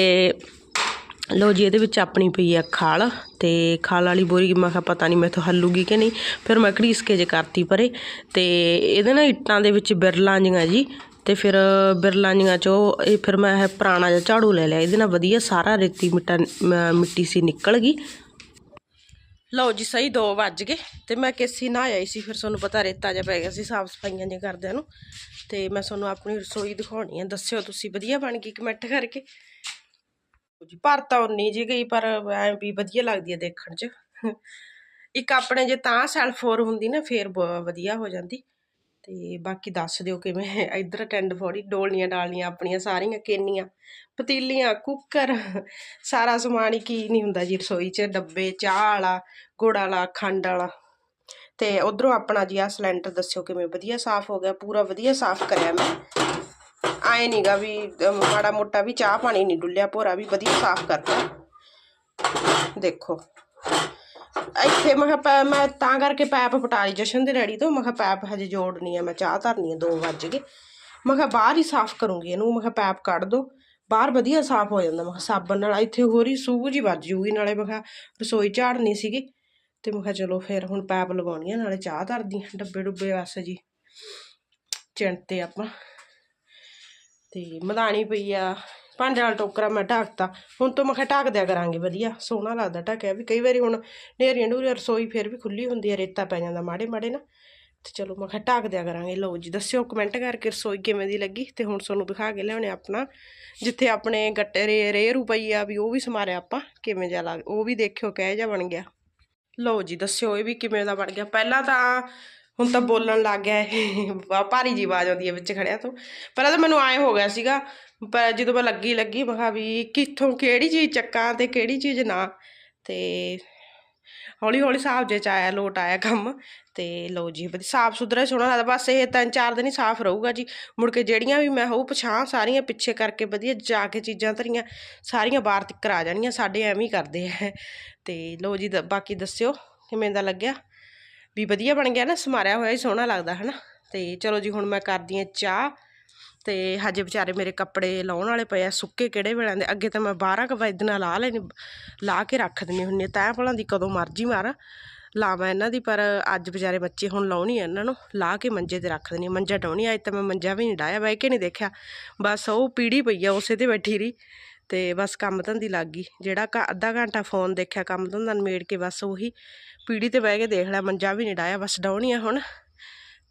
ਲੋ ਜੀ, ਇਹਦੇ ਵਿੱਚ ਆਪਣੀ ਪਈ ਆ ਖਾਲ, ਤੇ ਖਾਲ ਵਾਲੀ ਬੋਰੀ, ਮੈਂ ਕਿਹਾ ਪਤਾ ਨਹੀਂ ਮੈਥੋਂ ਹੱਲੂਗੀ ਕਿ ਨਹੀਂ, ਫਿਰ ਮੈਂ ਘੜੀਸ ਕੇ ਜੇ ਕਰਤੀ ਪਰੇ। ਤੇ ਇਹਦੇ ਨਾਲ ਇੱਟਾਂ ਦੇ ਵਿੱਚ ਬਿਰਲਾਂ ਜੀਆਂ ਜੀ, ਤੇ ਫਿਰ ਬਿਰਲਾਂ ਜੀਆਂ ਚੋਂ ਇਹ ਫਿਰ ਮੈਂ ਇਹ ਪੁਰਾਣਾ ਜਿਹਾ ਝਾੜੂ ਲੈ ਲਿਆ, ਇਹਦੇ ਨਾਲ ਵਧੀਆ ਸਾਰਾ ਰੇਤੀ ਮਿੱਟਾ ਮਿੱਟੀ ਸੀ ਨਿਕਲ ਗਈ। ਲਓ ਜੀ, ਸਹੀ 2 ਵੱਜ ਗਏ ਤੇ ਮੈਂ ਕੇਸੀ ਨਾ ਆਈ ਸੀ, ਫਿਰ ਤੁਹਾਨੂੰ ਪਤਾ ਰੇਤਾ ਜਿਹਾ ਪੈ ਗਿਆ ਸੀ, ਸਾਫ਼ ਸਫਾਈਆਂ ਜਿਹੀਆਂ ਕਰਦਿਆਂ ਨੂੰ। ਤੇ ਮੈਂ ਤੁਹਾਨੂੰ ਆਪਣੀ ਰਸੋਈ ਦਿਖਾਉਣੀ ਹੈ ਦੱਸਿਓ ਤੁਸੀਂ, ਵਧੀਆ ਬਣ ਗਈ ਕਮੈਂਟ ਕਰਕੇ? ਜੀ, ਪਰ ਤਾਂ ਉਨੀ ਜੀ ਗਈ, ਪਰ ਐ ਵੀ ਵਧੀਆ ਲੱਗਦੀ ਹੈ ਦੇਖਣ 'ਚ। ਇੱਕ ਆਪਣੇ ਜੇ ਤਾਂ ਸੈਲਫ ਹੋਰ ਹੁੰਦੀ ਨਾ, ਫੇਰ ਬ- ਵਧੀਆ ਹੋ ਜਾਂਦੀ। ਤੇ ਬਾਕੀ ਦੱਸ ਦਿਓ ਕਿਵੇਂ ਇੱਧਰ ਟੈਂਡ ਫੋੜੀ ਡੋਲੀਆਂ ਡਾਲੀਆਂ ਆਪਣੀਆਂ ਸਾਰੀਆਂ ਕੇਨੀਆਂ, ਪਤੀਲੀਆਂ, ਕੁੱਕਰ, ਸਾਰਾ ਸਮਾਨ ਹੀ ਕੀ ਨਹੀਂ ਹੁੰਦਾ ਜੀ ਰਸੋਈ 'ਚ, ਡੱਬੇ, ਚਾਹ ਵਾਲਾ, ਗੁੜ ਵਾਲਾ, ਖੰਡ ਵਾਲਾ। ਤੇ ਉਧਰੋਂ ਆਪਣਾ ਜੀ ਆ ਸਿਲੰਡਰ ਦੱਸਿਓ ਕਿਵੇਂ ਵਧੀਆ ਸਾਫ਼ ਹੋ ਗਿਆ, ਪੂਰਾ ਵਧੀਆ ਸਾਫ਼ ਕਰਿਆ ਮੈਂ। ਆਏ ਨਹੀਂਗਾ ਵੀ ਮਾੜਾ ਮੋਟਾ ਵੀ ਚਾਹ ਪਾਣੀ ਨਹੀਂ ਡੁੱਲਿਆ, ਭੋਰਾ ਵੀ ਵਧੀਆ ਸਾਫ਼ ਕਰਤਾ। ਦੇਖੋ। ਇੱਥੇ ਮੈਂ ਕਿਹਾ ਪੈ- ਮੈਂ ਤਾਂ ਕਰਕੇ ਪੈਪ ਪਟਾ ਲਈ ਜਸ਼ਨ ਦੇ ਡੈਡੀ ਤੋਂ, ਮੈਂ ਕਿਹਾ ਪੈਪ ਹਜੇ ਜੋੜਨੀ ਆ, ਮੈਂ ਚਾਹ ਧਰਨੀ ਆ 2 ਵੱਜ ਗਏ। ਮੈਂ ਕਿਹਾ ਬਾਹਰ ਹੀ ਸਾਫ਼ ਕਰੂੰਗੀ ਇਹਨੂੰ, ਮੈਂ ਕਿਹਾ ਪੈਪ ਕੱਢ ਦੋ। ਬਾਹਰ ਵਧੀਆ ਸਾਫ਼ ਹੋ ਜਾਂਦਾ, ਮੈਂ ਕਿਹਾ ਸਾਬਣ ਨਾਲ, ਇੱਥੇ ਹੋਰ ਹੀ ਸੂਝ ਹੀ ਵੱਜ ਜੂਗੀ, ਨਾਲੇ ਮੈਂ ਕਿਹਾ ਰਸੋਈ ਝਾੜਨੀ ਸੀਗੀ। ਤੇ ਮੈਂ ਕਿਹਾ ਚਲੋ ਫਿਰ ਹੁਣ ਪੈਪ ਲਗਾਉਣੀ ਆ, ਨਾਲੇ ਚਾਹ ਧਰਦੀ ਆ, ਡੱਬੇ ਡੁੱਬੇ ਬਸ ਜੀ। ਚਿੰਤੇ ਆਪਾਂ। ਤੇ ਮਧਾਣੀ ਪਈ ਆ ਭਾਂਡੇ ਵਾਲਾ ਟੋਕਰਾ ਮੈਂ ਢੱਕਤਾ। ਹੁਣ ਤੋਂ ਮੈਂ ਕਿਹਾ ਢੱਕ ਦਿਆ ਕਰਾਂਗੇ, ਵਧੀਆ। ਸੋਹਣਾ ਲੱਗਦਾ ਢੱਕਿਆ ਵੀ। ਕਈ ਵਾਰੀ ਹੁਣ ਨੇਰੀਆਂ ਨੂਰੀਆਂ ਰਸੋਈ ਫਿਰ ਵੀ ਖੁੱਲੀ ਹੁੰਦੀ ਹੈ ਰੇਤਾ ਪੈ ਜਾਂਦਾ ਮਾੜੇ ਮਾੜੇ ਨਾ। ਤੇ ਚਲੋ ਮੈਂ ਕਿਹਾ ਢੱਕ ਦਿਆ ਕਰਾਂਗੇ। ਲਓ ਜੀ, ਦੱਸਿਓ ਕਮੈਂਟ ਕਰਕੇ ਰਸੋਈ ਕਿਵੇਂ ਦੀ ਲੱਗੀ ਤੇ ਹੁਣ ਤੁਹਾਨੂੰ ਦਿਖਾ ਕੇ ਲਿਆਉਣੇ ਆਪਣਾ। ਜਿੱਥੇ ਆਪਣੇ ਗੱਟੇ ਰੇ ਰੇ ਰੁਪਈ ਆ ਵੀ ਉਹ ਵੀ ਸਮਾਰਿਆ ਆਪਾਂ। ਕਿਵੇਂ ਜਿਹਾ ਲੱਗ, ਉਹ ਵੀ ਦੇਖਿਓ ਕਿਹੋ ਜਿਹਾ ਬਣ ਗਿਆ। ਲਓ ਜੀ, ਦੱਸਿਓ ਇਹ ਵੀ ਕਿਵੇਂ ਦਾ ਬਣ ਗਿਆ। ਪਹਿਲਾਂ ਤਾਂ ਹੁਣ ਤਾਂ ਬੋਲਣ ਲੱਗ ਗਿਆ ਇਹ। ਭਾਰੀ ਜੀ ਆਵਾਜ਼ ਆਉਂਦੀ ਹੈ ਵਿੱਚ ਖੜਿਆ ਤੋਂ। ਪਹਿਲਾਂ ਤਾਂ ਮੈਨੂੰ ਆਏ ਹੋ ਗਿਆ ਸੀਗਾ। ਪਰ ਜਦੋਂ ਮੈਂ ਲੱਗੀ ਲੱਗੀ, ਮੈਂ ਕਿਹਾ ਵੀ ਕਿੱਥੋਂ, ਕਿਹੜੀ ਚੀਜ਼ ਚੱਕਾਂ ਤੇ ਕਿਹੜੀ ਚੀਜ਼ ਨਾ। ਤੇ ਹੌਲੀ ਹੌਲੀ ਸਾਫ਼ ਜੇ ਚ ਆਇਆ, ਲੋਟ ਆਇਆ ਕੰਮ। ਤੇ ਲਓ ਜੀ, ਵਧੀਆ, ਸਾਫ਼ ਸੁਥਰਾ ਹੀ ਸੋਹਣਾ ਲੱਗਦਾ। ਬਸ ਇਹ ਤਿੰਨ ਚਾਰ ਦਿਨ ਹੀ ਸਾਫ਼ ਰਹੂਗਾ ਜੀ। ਮੁੜ ਕੇ ਜਿਹੜੀਆਂ ਵੀ ਮੈਂ ਹੋਊ ਪਛਾਂ ਸਾਰੀਆਂ ਪਿੱਛੇ ਕਰਕੇ ਵਧੀਆ ਜਾ ਕੇ ਚੀਜ਼ਾਂ ਧਰੀਆਂ, ਸਾਰੀਆਂ ਬਾਹਰ ਤੱਕ ਆ ਜਾਣੀਆਂ। ਸਾਡੇ ਐਵੇਂ ਹੀ ਕਰਦੇ ਆ। ਤੇ ਲੋ ਜੀ, ਦ- ਬਾਕੀ ਦੱਸਿਓ, ਕਿਵੇਂ ਦਾ ਲੱਗਿਆ? ਵੀ ਵਧੀਆ ਬਣ ਗਿਆ ਨਾ, ਸਮਾਰਿਆ ਹੋਇਆ ਹੀ ਸੋਹਣਾ ਲੱਗਦਾ ਹੈ ਨਾ ਤੇ ਚਲੋ ਜੀ, ਹੁਣ ਮੈਂ ਕਰਦੀ ਹਾਂ ਚਾਹ। ਤੇ ਹਜੇ ਵਿਚਾਰੇ ਮੇਰੇ ਕੱਪੜੇ ਲਾਉਣ ਵਾਲੇ ਪਏ ਆ, ਸੁੱਕੇ ਕਿਹੜੇ ਵੇਲੇ ਦੇ? ਅੱਗੇ ਤਾਂ ਮੈਂ 12 ਕੁ ਵਜੇ ਨਾਲ ਲਾ ਲੈਣੀ, ਲਾ ਕੇ ਰੱਖ ਦਿੰਦੀ ਹੁੰਦੀ ਹਾਂ। ਤੈਂ ਭਲਾਂ ਦੀ ਕਦੋਂ ਮਰਜ਼ੀ ਮਾਰ, ਲਾਵਾਂ ਇਹਨਾਂ ਦੀ, ਪਰ ਅੱਜ ਵਿਚਾਰੇ ਬੱਚੇ ਹੁਣ ਲਾਉਣੀ ਆ ਇਹਨਾਂ ਨੂੰ, ਲਾ ਕੇ ਮੰਜੇ ਤੇ ਰੱਖ ਦਿੰਦੀ ਹਾਂ। ਮੰਜਾ ਡਾਉਣੀ ਅੱਜ ਤਾਂ ਮੈਂ ਮੰਜਾ ਵੀ ਨਹੀਂ ਡਾਇਆ ਬਹਿ ਕੇ ਨਹੀਂ ਦੇਖਿਆ। ਬਸ ਉਹ ਪੀੜੀ ਪਈ ਆ, ਉਸੇ ਤੇ ਬੈਠੀ ਰਹੀ। ਤੇ ਬਸ ਕੰਮ ਧੰਦੀ ਲੱਗ ਗਈ। ਜਿਹੜਾ ਘ- ਅੱਧਾ ਘੰਟਾ ਫੋਨ ਦੇਖਿਆ ਕੰਮ ਧੰਦਾ ਨਿਮੇੜ ਕੇ ਬਸ ਉਹੀ ਪੀੜੀ ਤੇ ਬਹਿ ਕੇ ਦੇਖ ਲਿਆ, ਮੰਜਾ ਵੀ ਨਹੀਂ ਡਾਇਆ ਬਸ ਡਾਉਣੀ ਆ ਹੁਣ।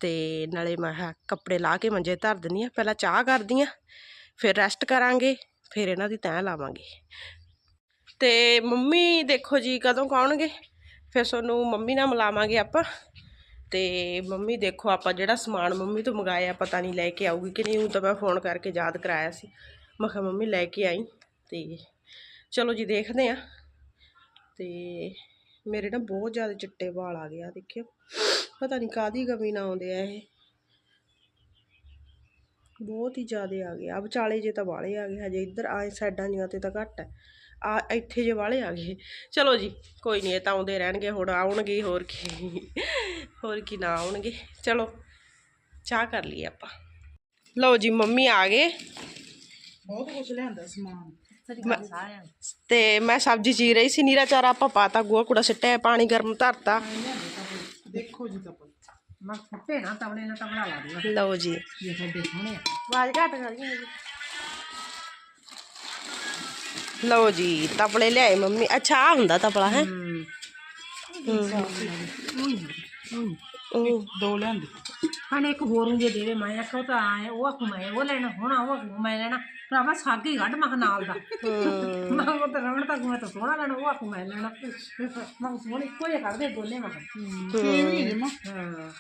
ਤੇ ਨਾਲੇ ਮੈਂ ਕਿਹਾ ਕੱਪੜੇ ਲਾ ਕੇ ਮੰਜੇ ਧਰ ਦਿੰਦੀ ਆ, ਪਹਿਲਾਂ ਚਾਹ ਕਰਦੀ ਆ, ਫਿਰ ਰੈਸਟ ਕਰਾਂਗੇ, ਫਿਰ ਇਹਨਾਂ ਦੀ ਤੈਅ ਲਾਵਾਂਗੇ। ਤੇ ਮੰਮੀ ਦੇਖੋ ਜੀ ਕਦੋਂ ਕੌਣਗੇ? ਫਿਰ ਤੁਹਾਨੂੰ ਮੰਮੀ ਨਾਲ ਮਿਲਾਵਾਂਗੇ ਆਪਾਂ। ਤੇ ਮੰਮੀ ਦੇਖੋ ਆਪਾਂ ਜਿਹੜਾ ਸਮਾਨ ਮੰਮੀ ਤੋਂ ਮੰਗਾਇਆ, ਪਤਾ ਨਹੀਂ ਲੈ ਕੇ ਆਊਗੀ ਕਿ ਨਹੀਂ, ਉਹ ਤਾਂ ਮੈਂ ਫੋਨ ਕਰਕੇ ਯਾਦ ਕਰਾਇਆ ਸੀ। ਮੈਂ ਕਿਹਾ ਮੰਮੀ ਲੈ ਕੇ ਆਈ। ਤੇ ਚਲੋ ਜੀ ਦੇਖਦੇ ਆ ਤੇ ਮੇਰੇ ਨਾ ਬਹੁਤ ਜ਼ਿਆਦਾ ਚਿੱਟੇ ਵਾਲ ਆ ਗਏ ਦੇਖਿਓ। ਪਤਾ ਨਹੀਂ ਕਾਦੀ ਕਮੀ ਨਾ ਆਉਂਦੇ ਆ ਇਹ। ਬਹੁਤ ਹੀ ਜ਼ਿਆਦਾ ਆ ਗਏ ਆ। ਵਿਚਾਲੇ ਜੇ ਤਾਂ ਵਾਲੇ ਆ ਗਏ, ਹਜੇ ਇੱਧਰ ਆਏ ਸਾਈਡਾਂ ਜੀਆਂ ਤੇ ਤਾਂ ਘੱਟ ਹੈ। ਆ ਇੱਥੇ ਜੇ ਵਾਲੇ ਆ ਗਏ। ਚਲੋ ਜੀ, ਕੋਈ ਨਹੀਂ ਇਹ ਤਾਂ ਆਉਂਦੇ ਰਹਿਣਗੇ, ਹੁਣ ਆਉਣਗੇ ਹੋਰ ਕੀ। ਹੋਰ ਕੀ ਨਾ ਆਉਣਗੇ। ਚਲੋ, ਚਾਹ ਕਰ ਲਈਏ ਆਪਾਂ। ਲਓ ਜੀ, ਮੰਮੀ ਆ ਗਏ। ਬਹੁਤ ਕੁਝ ਲਿਆਂਦਾ ਸਮਾਨ। ਤੇ ਮੈਂ ਸਬਜ਼ੀ ਚੀਰ ਰਹੀ ਸੀ ਨੀਰਾ ਚਾਰਾ ਆਪਾਂ ਪਾਤਾ ਗੋਹਾ ਕੂੜਾ ਸਿੱਟਿਆ ਪਾਣੀ ਗਰਮ ਧਰਤਾ। ਦੇਖੋ ਜੀ ਤਾਂ ਮੈਂ ਫੁੱਟੇ ਨਾ ਤਵਲੇ ਨਾਲ ਤਵਲਾ ਲਾ ਦੂੰਗਾ ਲਓ ਜੀ। ਇਹ ਤੁਹਾਡੇ ਸੋਹਣੇ ਆਵਾਜ਼ ਘੱਟ ਕਰ ਜੀ ਲਓ ਜੀ ਤਪਲੇ ਲਿਆਏ ਮੰਮੀ। ਅੱਛਾ ਆ ਹੁੰਦਾ ਤਪਲਾ ਹੈ? ਦੋ ਲਿਆਂਦੇ ਹਾਂ ਇੱਕ ਹੋਰ ਨੂੰ ਜੇ ਦੇਵੇ ਮੈਂ ਆਖੋ ਤਾਂ ਆਏ ਉਹ ਆਖੂ ਮੈਂ ਉਹ ਲੈਣਾ ਹੁਣ ਉਹ ਆਖੂ ਮੈਂ ਲੈਣਾ ਭਰਾਵਾ ਸਾਗੇ ਹੀ ਕੱਢ ਮਖ ਨਾਲ ਦਾ ਮੈਂ ਉਹ ਤਾਂ ਰਵਣ ਤਾਂ ਮੈਂ ਤਾਂ ਸੋਹਣਾ ਲੈਣਾ ਉਹ ਆਖੂ ਮੈਂ ਲੈਣਾ ਮੈਂ ਸੋਹਣੇ ਕੋਈ ਕੱਢਦੇ ਦੋਨੇ ਮਖ ਸੇਮ ਹੀ ਜਮਾ ਹਾਂ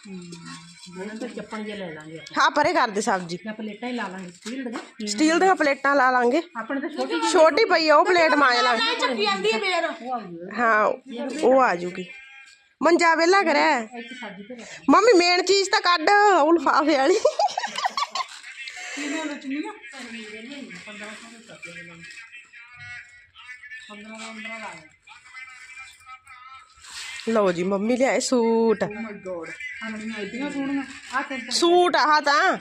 ਮੈਂ ਤਾਂ ਚੱਪਣ ਜੇ ਲੈ ਲਾਂਗੇ ਆਪਾਂ ਹਾਂ ਪਰੇ ਕਰ ਦੇ ਸਬਜ਼ੀ ਜਾਂ ਪਲੇਟਾਂ ਹੀ ਲਾ ਲਾਂਗੇ ਸਟੀਲ ਦੀਆਂ ਸਟੀਲ ਦੀਆਂ ਪਲੇਟਾਂ ਲਾ ਲਾਂਗੇ ਆਪਣੇ ਤਾਂ ਛੋਟੀ ਛੋਟੀ ਪਈ ਆ ਉਹ ਪਲੇਟ ਮਾਜ ਲਾ ਚੱਕੀ ਆਂਦੀ ਹੈ ਮੇਰਾ ਉਹ ਆ ਗਈ ਹਾਂ ਉਹ ਆ ਜੂਗੀ ਮੰਜਾ ਵੇਲਾ ਰੱਖ ਮੰਮੀ ਮੇਨ ਚੀਜ਼ ਤਾਂ ਕੱਢ ਉਹ ਲਿਫਾਫੇ ਵਾਲੀ। ਲਓ। ਜੀ ਮੰਮੀ ਲਿਆਏ ਸੂਟ। ਤਿੰਨ ਸੂਟ ਆਹ ਤਾਂ।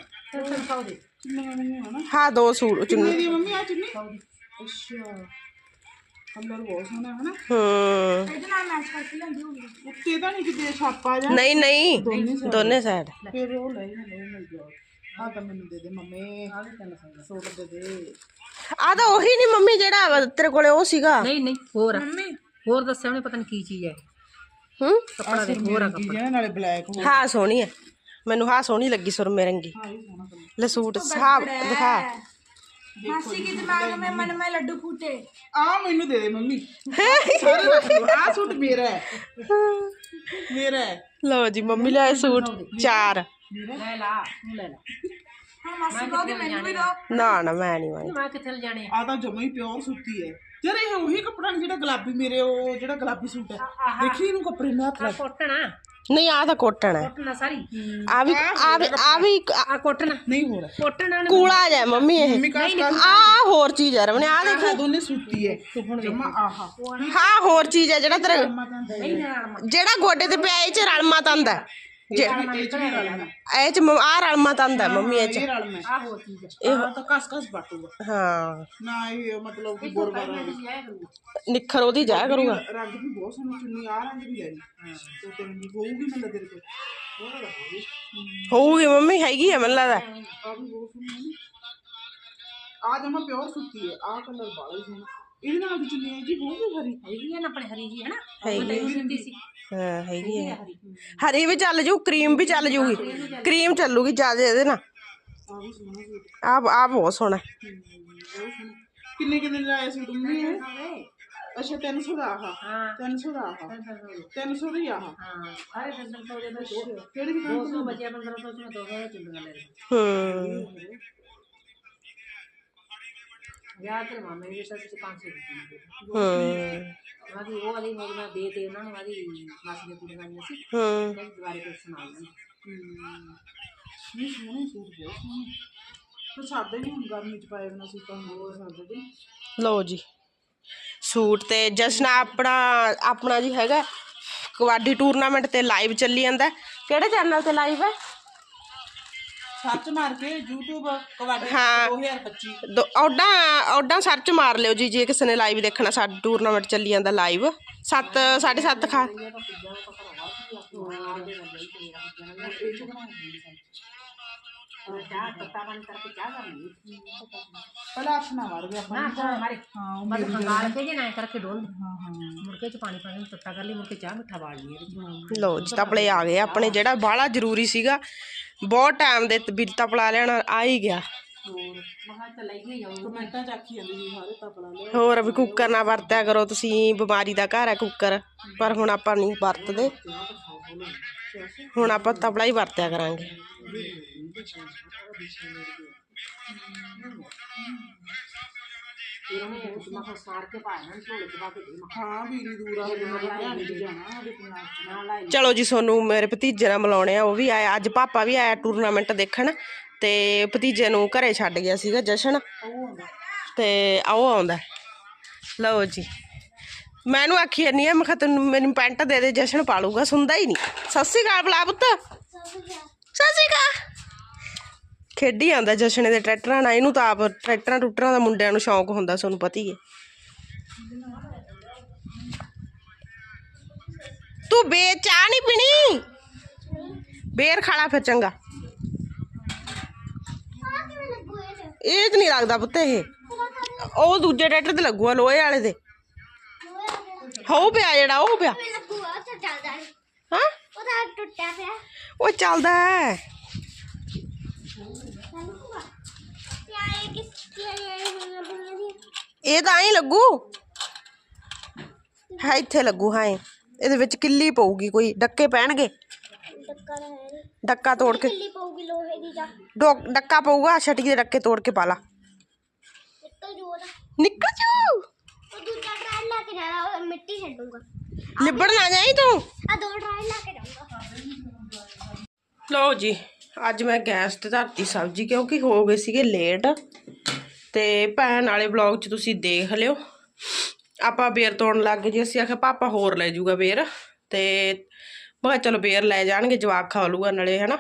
ਹਾਂ ਦੋ। ਸੂਟ ਚੁੰਨੀ। ਮੰਮੀ ਆ ਚੁੰਨੀ? ਅੱਛਾ। ਕਲਰ ਬਹੁਤ ਸੋਹਣਾ ਹੈ ਨਾ। ਹੂੰ। ਇਹਦੇ ਨਾਲ ਮੈਚ ਕਰਕੇ ਲੈਂਦੀ ਹੋਊਗੀ। ਉੱਤੇ ਤਾਂ ਨਹੀਂ ਕਿਤੇ ਛਾਪਾ ਜਾਂ ਨਹੀਂ ਨਹੀਂ। ਦੋਨੇ ਸਾਈਡ ਫਿਰ ਉਹ ਲੈ ਲੈ ਮਿਲ ਗਿਆ ਆ ਤਾਂ ਮੈਨੂੰ ਦੇ ਦੇ ਮੰਮੀ। ਆ ਵੀ ਤਿੰਨ ਸੌ ਦਾ ਸੂਟ ਦੇ ਦੇ। ਆ ਤਾਂ ਉਹੀ ਨਹੀਂ ਮੰਮੀ ਜਿਹੜਾ ਵਾ ਤੇਰੇ ਕੋਲੇ ਉਹ ਸੀਗਾ। ਨਹੀਂ ਨਹੀਂ ਹੋਰ ਹੋਰ ਦੱਸਿਆ ਉਹਨੇ ਪਤਾ ਨਹੀਂ ਕੀ ਚੀਜ਼ ਹੈ। ਹੂੰ? ਕੱਪੜਾ ਦੇ ਹੋਰ ਆ ਕੀ ਜਿਹਨਾਂ ਨਾਲੇ ਬਲੈਕ ਹੋ ਹਾਂ ਸੋਹਣੀ ਹੈ ਮੈਨੂੰ ਹਾਂ ਸੋਹਣੀ ਲੱਗੀ ਸੁਰਮੇ ਰੰਗੀ। ਹਾਂ ਇਹ ਸੋਹਣਾ ਕਲਰ ਲੈ ਸੂਟ ਹਾਂ ਦਿਖਾ ਆ ਮੈਨੂੰ ਦੇ ਦੇ ਮੰਮੀ। ਸਾਰੇ ਰੱਖ ਲਓ। ਆ ਸੂਟ ਮੇਰਾ ਹੈ। ਮੇਰਾ ਹੈ। ਲਓ ਜੀ ਮੰਮੀ ਲਿਆਏ ਸੂਟ। ਚਾਰ। ਲੈ ਲਾ ਤੂੰ ਲੈ ਲਾ। ਨਾ ਨਾ ਮੈਂ ਨਹੀਂ ਵਾਂਗੀ ਮੈਂ ਕਿੱਥੇ ਜਾਣੇ ਆ? ਤਾਂ ਜਮਾ ਹੀ ਪਿਓਰ ਸੂਤੀ ਹੈ। ਯਾਰ ਇਹ ਉਹੀ ਕੱਪੜਾ ਨੀ ਜਿਹੜਾ ਗੁਲਾਬੀ ਮੇਰੇ ਉਹ ਜਿਹੜਾ ਗੁਲਾਬੀ ਸੂਟ ਹੈ। ਦੇਖੀ ਇਹਨੂੰ ਕੱਪੜੇ ਨੂੰ ਹੱਥ ਆ ਲੱਗ ਕੋਟਣਾ। ਨਹੀਂ ਆ ਤਾਂ ਕੋਟਣ ਹੈ। ਕੋਟਣਾ ਸਾਰੀ। ਆ ਵੀ ਆ ਵੀ ਆ ਵੀ ਆ ਕੋਟਣਾ। ਨਹੀਂ ਹੋ ਰਿਹਾ ਕੋਟਣਾ ਨੇ ਕੂਲਾ ਜਾ ਮੰਮੀ ਇਹ। ਮੰਮੀ ਕਾਸ ਕਾਸ ਆ ਹੋਰ ਚੀਜ਼ ਹੈ ਰਮਨੇ ਆ ਦੇਖ। ਆਹ ਦੋਨੇ ਸੂਤੀ ਹੈ। ਜਮਾ ਆਹਾ। ਹਾਂ ਹੋਰ ਚੀਜ਼ ਹੈ ਜਿਹੜਾ ਤੇਰਾ ਜਿਹੜਾ ਗੋਡੇ ਤੇ ਪਿਆ ਇਹ ਚ ਰਲਮਾ ਤੰਦ ਹੈ। ਜੇ- ਇਹ ਚ ਵੀ ਰਲਣਾ ਇਹ ਚ ਮ- ਆ ਰਲਮਾ ਤੰਦ ਹੈ ਮੰਮੀ ਇਹ ਚ। ਇਹ ਰਲਣਾ ਆ ਹੋਰ ਚੀਜ਼ ਹੈ ਇਹ ਤਾਂ ਕਸ ਕਸ ਬਾਟੂਗਾ ਹਾਂ। ਨਾ ਇਹ ਮਤਲਬ ਕਿ ਬੋਰਬਰ ਹੈ ਨਿੱਖਰ ਉਹਦੀ ਜਾਇਆ ਕਰੂਗਾ। ਰੰਗ ਵੀ ਬਹੁਤ ਸੋਹਣੀ ਚੁੰਨੀ ਆ ਰੰਗ ਵੀ ਲੈ ਲਈ ਤੇ ਤੇਰੇ ਦੀ ਹੋਊਗੀ ਮੈਨੂੰ ਤੇਰੇ ਕੋਲ। ਹੋਰ ਹੋਊਗੀ ਹੋਊਗੀ ਮੰਮੀ ਹੈਗੀ ਹੈ ਮੈਨੂੰ ਲੱਗਦਾ। ਆ ਵੀ ਬਹੁਤ ਸੋਹਣੀ ਹੈ ਆ ਜਮਾ ਪਿਓਰ ਸੁੱਤੀ ਹੈ। ਆ ਕਲਰ ਬਾਲਾ ਹੀ ਸੋਹਣਾ। ਇਹਦੇ ਨਾਲ ਦੀ ਚੁੰਨੀ ਹੈ ਜੀ ਹੋਊਗੀ ਹਰੀ। ਹੈਗੀ ਆ ਨਾ ਆਪਣੇ ਹਰੀ ਜੀ ਹੈ ਨਾ। ਹੈਗੀ ਉਹ ਤੈਨੂੰ ਦਿੰਦੀ ਸੀ। ਹੈਗੀ ਹੈ। ਹਰੀ ਹਰੀ ਵੀ ਚੱਲ ਜੂ ਕਰੀਮ ਵੀ ਚੱਲ ਜੂਗੀ। ਕਰੀਮ ਚੱਲੂਗੀ ਜ਼ਿਆਦਾ ਇਹਦੇ ਨਾਲ। ਆ ਵੀ ਸੋਹਣਾ ਸੂਟ। ਆ ਆ ਬਹੁਤ ਸੋਹਣਾ। ਕਿੰਨੇ ਕਿੰਨੇ ਦਾ ਆਇਆ ਸੂਟ ਮੰਮੀ ਇਹ? ਅੱਛਾ 300 ਦਾ ਆਹ। ਹਾਂ। 300 ਦਾ ਆਹ। 300 ਦਾ ਹੀ ਆਹ। ਹਾਂ ਸਾਰੇ ਦੰਦਨ ਤੋਂ ਦੇ ਦੋ ਕਿਹੜੀ ਦੁਕਾਨ 200 ਬਚਿਆ 1500 ਚ 200 ਦਾ ਚੁੰਡੀਆਂ ਲੈ ਲਈ ਹੂੰ। ਯਾਦ ਕਰ ਮਾਮੇ ਦੇ ਸਾਥ 500 ਦਿੱਤੀ ਹੂੰ। ਆਦੀ ਉਹ ਵਾਲੀ ਮੇਰੀ ਮੈਂ ਦੇ ਤੇ ਉਹਨਾਂ ਨੂੰ ਆਦੀ ਮਾਸੀ ਦੇ ਕੁੜੀ ਨਾਲ ਸੀ। ਹੂੰ। ਤੇ ਦੁਬਾਰੇ ਤੋਂ ਸੁਣਾ ਲੈਣ ਇਹ ਸੋਹਣੇ ਸੂਟ ਬਹੁਤ ਸੋਹਣੇ। ਪਰ ਸਾਡੇ ਨਹੀਂ ਹੁਣ ਗਰਮੀ ਚ ਪਾਏ ਬਿਨਾ ਸੂਟਾਂ ਨੂੰ ਹੋਰ ਸਾਡੇ ਦੇ ਲਓ ਜੀ। ਸੂਟ ਤੇ ਜਸ਼ਨ ਆਪਣਾ ਆਪਣਾ ਜੀ ਹੈਗਾ ਕਬੱਡੀ ਟੂਰਨਾਮੈਂਟ ਤੇ ਲਾਈਵ ਚੱਲੀ ਜਾਂਦਾ। ਕਿਹੜੇ ਚੈਨਲ ਤੇ ਲਾਈਵ ਹੈ? ਸਰਚ ਮਾਰ ਕੇ YouTube ਕਬੱਡੀ ਹਾਂ। 2025 ਦੋ- ਔਡਾਂ ਔਡਾਂ ਸਰਚ ਮਾਰ ਲਿਓ ਜੀ ਜੇ ਕਿਸੇ ਨੇ ਲਾਈਵ ਦੇਖਣਾ ਸਾਡਾ ਟੂਰਨਾਮੈਂਟ ਚੱਲੀ ਜਾਂਦਾ ਲਾਈਵ 7 7:30 ਖਾ ਕੇ ਚ ਪਾਣੀ ਪਾਣੀ ਨੂੰ ਤੱਤਾ ਕਰ ਲਈ ਮੁੜ ਕੇ ਚਾਹ ਮਿੱਠਾ ਬਾਲ ਲਈ। ਲਓ ਜੀ ਤਪਲੇ ਆ ਗਏ ਆਪਣੇ ਜਿਹੜਾ ਬਾਹਲਾ ਜ਼ਰੂਰੀ ਸੀਗਾ ਬਹੁਤ ਟਾਈਮ ਦੇ ਬਿਲ ਤਪਲਾ ਲੈਣਾ ਆ ਹੀ ਗਿਆ ਹੋਰ। ਮਹਾ ਤਾਂ ਲੈ ਕੇ ਜਾਊਂ ਕਮੈਂਟਾਂ ਚ ਆਖੀ ਜਾਂਦੀ ਸੀ ਸਾਰੇ ਤਪਲਾ ਲਿਆ ਹੋਰ ਵੀ ਕੁੱਕਰ ਨਾ ਵਰਤਿਆ ਕਰੋ ਤੁਸੀਂ ਬਿਮਾਰੀ ਦਾ ਘਰ ਹੈ ਕੁੱਕਰ ਪਰ ਹੁਣ ਆਪਾਂ ਨਹੀਂ ਵਰਤਦੇ। ਹੁਣ ਆਪਾਂ ਤਪਲਾ ਹੀ ਵਰਤਿਆ ਕਰਾਂਗੇ। ਫਿਰ ਉਹਨੇ ਮਹਾ ਸਾਰ ਕੇ ਪਾਇਆ ਨਾ ਝੋਲੇ ਚ ਪਾ ਕੇ ਦੇ ਮਹਾ ਹਾਂ ਵੀਰੀ ਦੂਰ ਆ ਕੇ ਨਾਲ ਲੈ ਕੇ ਜਾਣਾ ਉਹਦੇ ਪੰਜਾਬ ਚ ਨਾਲ ਲਾਈ ਚਲੋ ਜੀ ਸੋਨੂੰ ਮੇਰੇ ਭਤੀਜੇ ਨਾਲ ਮਿਲਾਉਣੇ ਆ ਉਹ ਵੀ ਆਇਆ ਅੱਜ ਪਾਪਾ ਵੀ ਆਇਆ ਟੂਰਨਾਮੈਂਟ ਦੇਖਣ। ਤੇ ਭਤੀਜੇ ਨੂੰ ਘਰੇ ਛੱਡ ਗਿਆ ਸੀਗਾ ਜਸ਼ਨ। ਤੇ ਆਓ ਆਉਂਦਾ। ਲਓ ਜੀ। ਮੈਨੂੰ ਆਖੀ ਨਹੀਂ ਆ, ਮੈਂ ਕਿਹਾ ਤੈਨੂੰ ਮੈਨੂੰ ਪੈਂਟ ਦੇ ਦੇ, ਜਸ਼ਨ ਪਾ ਲੂਗਾ ਸੁਣਦਾ ਹੀ ਨਹੀਂ। ਸਤਿ ਸ਼੍ਰੀ ਅਕਾਲ ਬੁਲਾ ਪੁੱਤ। ਸਤਿ ਸ਼੍ਰੀ ਅਕਾਲ। ਖੇਡੀ ਆਉਂਦਾ ਜਸ਼ਨ ਦੇ ਟਰੈਕਟਰਾਂ ਨਾਲ, ਇਹਨੂੰ ਤਾਂ ਆਪ ਟਰੈਕਟਰਾਂ ਟੁੱਟਰਾਂ ਦਾ ਮੁੰਡਿਆਂ ਨੂੰ ਸ਼ੌਂਕ ਹੁੰਦਾ, ਤੁਹਾਨੂੰ ਪਤਾ ਹੀ ਹੈ। ਤੂੰ ਬੇ, ਚਾਹ ਨਹੀਂ ਪੀਣੀ? ਬੇਰ ਖਾਲਾ ਫਿਰ ਚੰਗਾ। ਇਹ ਤਾਂ ਨਹੀਂ ਲੱਗਦਾ ਪੁੱਤ ਇਹ। ਉਹ ਦੂਜੇ ਟਰੈਕਟਰ ਤੇ ਲੱਗੂਆ ਲੋਹੇ ਵਾਲੇ ਤੇ ਹੋ ਪਿਆ ਜਿਹੜਾ ਉਹ ਪਿਆ। ਲੱਗੂਗਾ ਉਹ ਤਾਂ ਚੱਲਦਾ ਨਹੀਂ ਹਾਂ? ਉਹ ਤਾਂ ਟੁੱਟਿਆ ਪਿਆ ਉਹ ਚੱਲਦਾ ਹੈ। ਲੱਗੂਗਾ ਤੇ ਆਏ ਕਿਸ ਕੀ ਆਏ ਹੁਣ ਬੁਲਾ ਦੀ ਇਹ ਤਾਂ ਐਂ ਲੱਗੂ। ਹੈ ਇੱਥੇ ਲੱਗੂ, ਹਾਂ ਇਹਦੇ ਵਿੱਚ ਕਿੱਲੀ ਪਊਗੀ ਕੋਈ, ਡੱਕੇ ਪੈਣਗੇ। ਡੱਕਾ ਹੈ ਨੀ। ਡੱਕਾ ਤੋੜ ਕੇ ਕਿੱਲੀ ਪਊਗੀ ਲੋਹੇ ਦੀ ਜਾਂ ਡੋ- ਡੱਕਾ ਪਊਗਾ ਛਟਕੀ ਦੇ ਡੱਕੇ ਤੋੜ ਕੇ ਪਾ ਲਾ ਨਿਕਲ ਜੂ ਉਹਦਾ ਨਿਕਲ ਜਾਊ ਉਹ ਦੂਜਾ ਟਰਾਇਲ ਲਾ ਕੇ ਜਾਣਾ ਉਹ ਮਿੱਟੀ ਛੱਡੂਗਾ ਲਿਬੜ ਨਾ ਜਾਈ ਤੂੰ ਆ ਦੋ ਟਰਾਇਲ ਲਾ ਕੇ ਜਾਊਗਾ ਲਓ ਜੀ ਅੱਜ ਮੈਂ ਗੈਸ ਤੇ ਧਰਤੀ ਸਬਜ਼ੀ ਕਿਉਂਕਿ ਹੋ ਗਏ ਸੀਗੇ ਲੇਟ ਤੇ ਭੈਣ ਵਾਲੇ ਵਲੌਗ 'ਚ ਤੁਸੀਂ ਦੇਖ ਲਿਓ ਆਪਾਂ ਬੇਰ ਤੋੜਨ ਲੱਗ ਗਏ ਜੀ ਅਸੀਂ ਆਖਿਆ ਪਾਪਾ ਹੋਰ ਲੈ ਜਾਊਗਾ ਬੇਰ ਤੇ ਮੈਂ ਕਿਹਾ ਚਲੋ ਬੇਰ ਲੈ ਜਾਣਗੇ, ਜਵਾਕ ਖਾ ਲੂਗਾ ਨਾਲੇ, ਹਨਾ?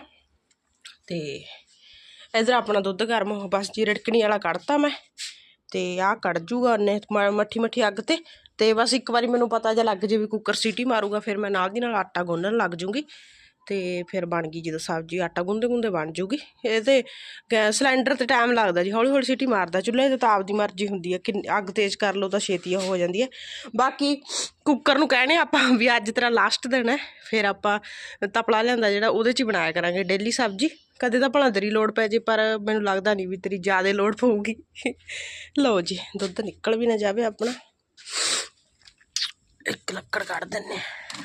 ਤੇ ਇਧਰ ਆਪਣਾ ਦੁੱਧ ਗਰਮ ਹੋ, ਬਸ ਜੀ ਰੜਕਣੀ ਵਾਲਾ ਕੱਢਤਾ ਮੈਂ, ਤੇ ਆਹ ਕੱਢ ਜੂਗਾ ਉਹਨੇ ਮੱਠੀ ਮੱਠੀ ਅੱਗ ਤੇ ਤੇ ਬਸ ਇੱਕ ਵਾਰੀ ਮੈਨੂੰ ਪਤਾ ਜਿਹਾ ਲੱਗ ਜੇ ਵੀ ਕੁੱਕਰ ਸੀਟੀ ਮਾਰੂਗਾ, ਫਿਰ ਮੈਂ ਨਾਲ ਦੀ ਨਾਲ ਆਟਾ ਗੁੰਨਣ ਲੱਗ ਜੂਗੀ। ਤੇ ਫਿਰ ਬਣ ਗਈ ਜਦੋਂ ਸਬਜ਼ੀ, ਆਟਾ ਗੁੰਦੇ ਗੁੰਦੇ ਬਣ ਜੂਗੀ। ਇਹ ਤੇ ਗੈਸ ਸਿਲੰਡਰ ਤੇ ਟਾਈਮ ਲੱਗਦਾ ਜੀ ਹੌਲੀ ਹੌਲੀ ਸੀਟੀ ਮਾਰਦਾ। ਚੁੱਲ੍ਹੇ ਤੇ ਤਾਂ ਆਪਦੀ ਮਰਜ਼ੀ ਹੁੰਦੀ ਹੈ ਕਿ ਅੱਗ ਤੇਜ਼ ਕਰ ਲਓ ਤਾਂ ਛੇਤੀ ਉਹ ਹੋ ਜਾਂਦੀ ਹੈ ਬਾਕੀ ਕੁੱਕਰ ਨੂੰ ਕਹਿੰਦੇ ਆਪਾਂ ਵੀ ਅੱਜ ਤੇਰਾ ਲਾਸਟ ਦਿਨ ਹੈ, ਫਿਰ ਆਪਾਂ ਤਪਲਾ ਲਿਆਂਦਾ ਜਿਹੜਾ ਉਹਦੇ 'ਚ ਹੀ ਬਣਾਇਆ ਕਰਾਂਗੇ ਡੇਲੀ ਸਬਜ਼ੀ। ਕਦੇ ਤਾਂ ਭਲਾ ਤੇਰੀ ਲੋੜ ਪੈ ਜੇ, ਪਰ ਮੈਨੂੰ ਲੱਗਦਾ ਨਹੀਂ ਵੀ ਤੇਰੀ ਜ਼ਿਆਦਾ ਲੋੜ ਪਊਗੀ। ਲਓ ਜੀ, ਦੁੱਧ ਨਿਕਲ ਵੀ ਨਾ ਜਾਵੇ ਆਪਣਾ। ਇੱਕ ਲੱਕੜ ਕੱਢ ਦਿੰਨੇ ਹਾਂ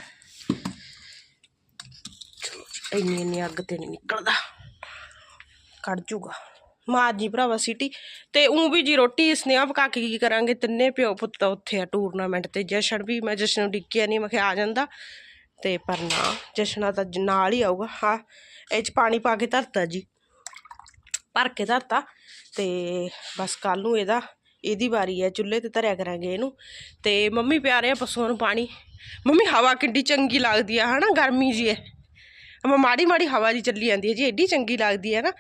ਇੰਨੀ ਇੰਨੀ ਅੱਗ ਤੇ ਨਹੀਂ ਨਿਕਲਦਾ। ਕੱਢ ਜੂਗਾ। ਮਾਰ ਜੀ ਭਰਾਵਾ ਸਿਟੀ, ਤੇ ਉਂ ਵੀ ਜੀ ਰੋਟੀ ਸਨੇਹਾ ਪਕਾ ਕੇ ਕੀ ਕਰਾਂਗੇ? ਤਿੰਨੇ ਪਿਓ ਪੁੱਤ ਉੱਥੇ ਆ ਟੂਰਨਾਮੈਂਟ ਤੇ। ਜਸ਼ਨ ਵੀ ਮੈਂ ਜਸ਼ਨ ਨੂੰ ਡਿੱਕਿਆ ਨਹੀਂ ਮੈਂ ਕਿਹਾ ਆ ਜਾਂਦਾ। ਤੇ ਪਰ ਨਾ, ਜਸ਼ਨਾ ਤਾਂ ਨਾਲ ਹੀ ਆਊਗਾ। ਹਾਂ, ਇਹ ਚ ਪਾਣੀ ਪਾ ਕੇ ਧਰਤਾ ਜੀ। ਭਰ ਕੇ ਧਰਤਾ। ਤੇ ਬਸ ਕੱਲ ਨੂੰ ਇਹਦਾ, ਇਹਦੀ ਵਾਰੀ ਹੈ। ਚੁੱਲ੍ਹੇ ਤੇ ਧਰਿਆ ਕਰਾਂਗੇ ਇਹਨੂੰ। ਤੇ ਮੰਮੀ ਪਿਆਰੇ ਆ ਪਸ਼ੂਆਂ ਨੂੰ ਪਾਣੀ। ਮੰਮੀ ਹਵਾ ਕਿੰਨੀ ਚੰਗੀ ਲੱਗਦੀ ਆ, ਹਨਾ? ਗਰਮੀ ਜੀ ਹੈ ਮਾੜੀ ਮਾੜੀ ਹਵਾ ਜੀ ਚੱਲੀ ਜਾਂਦੀ ਹੈ ਜੀ ਐਡੀ ਚੰਗੀ ਲੱਗਦੀ ਹੈ ਨਾ।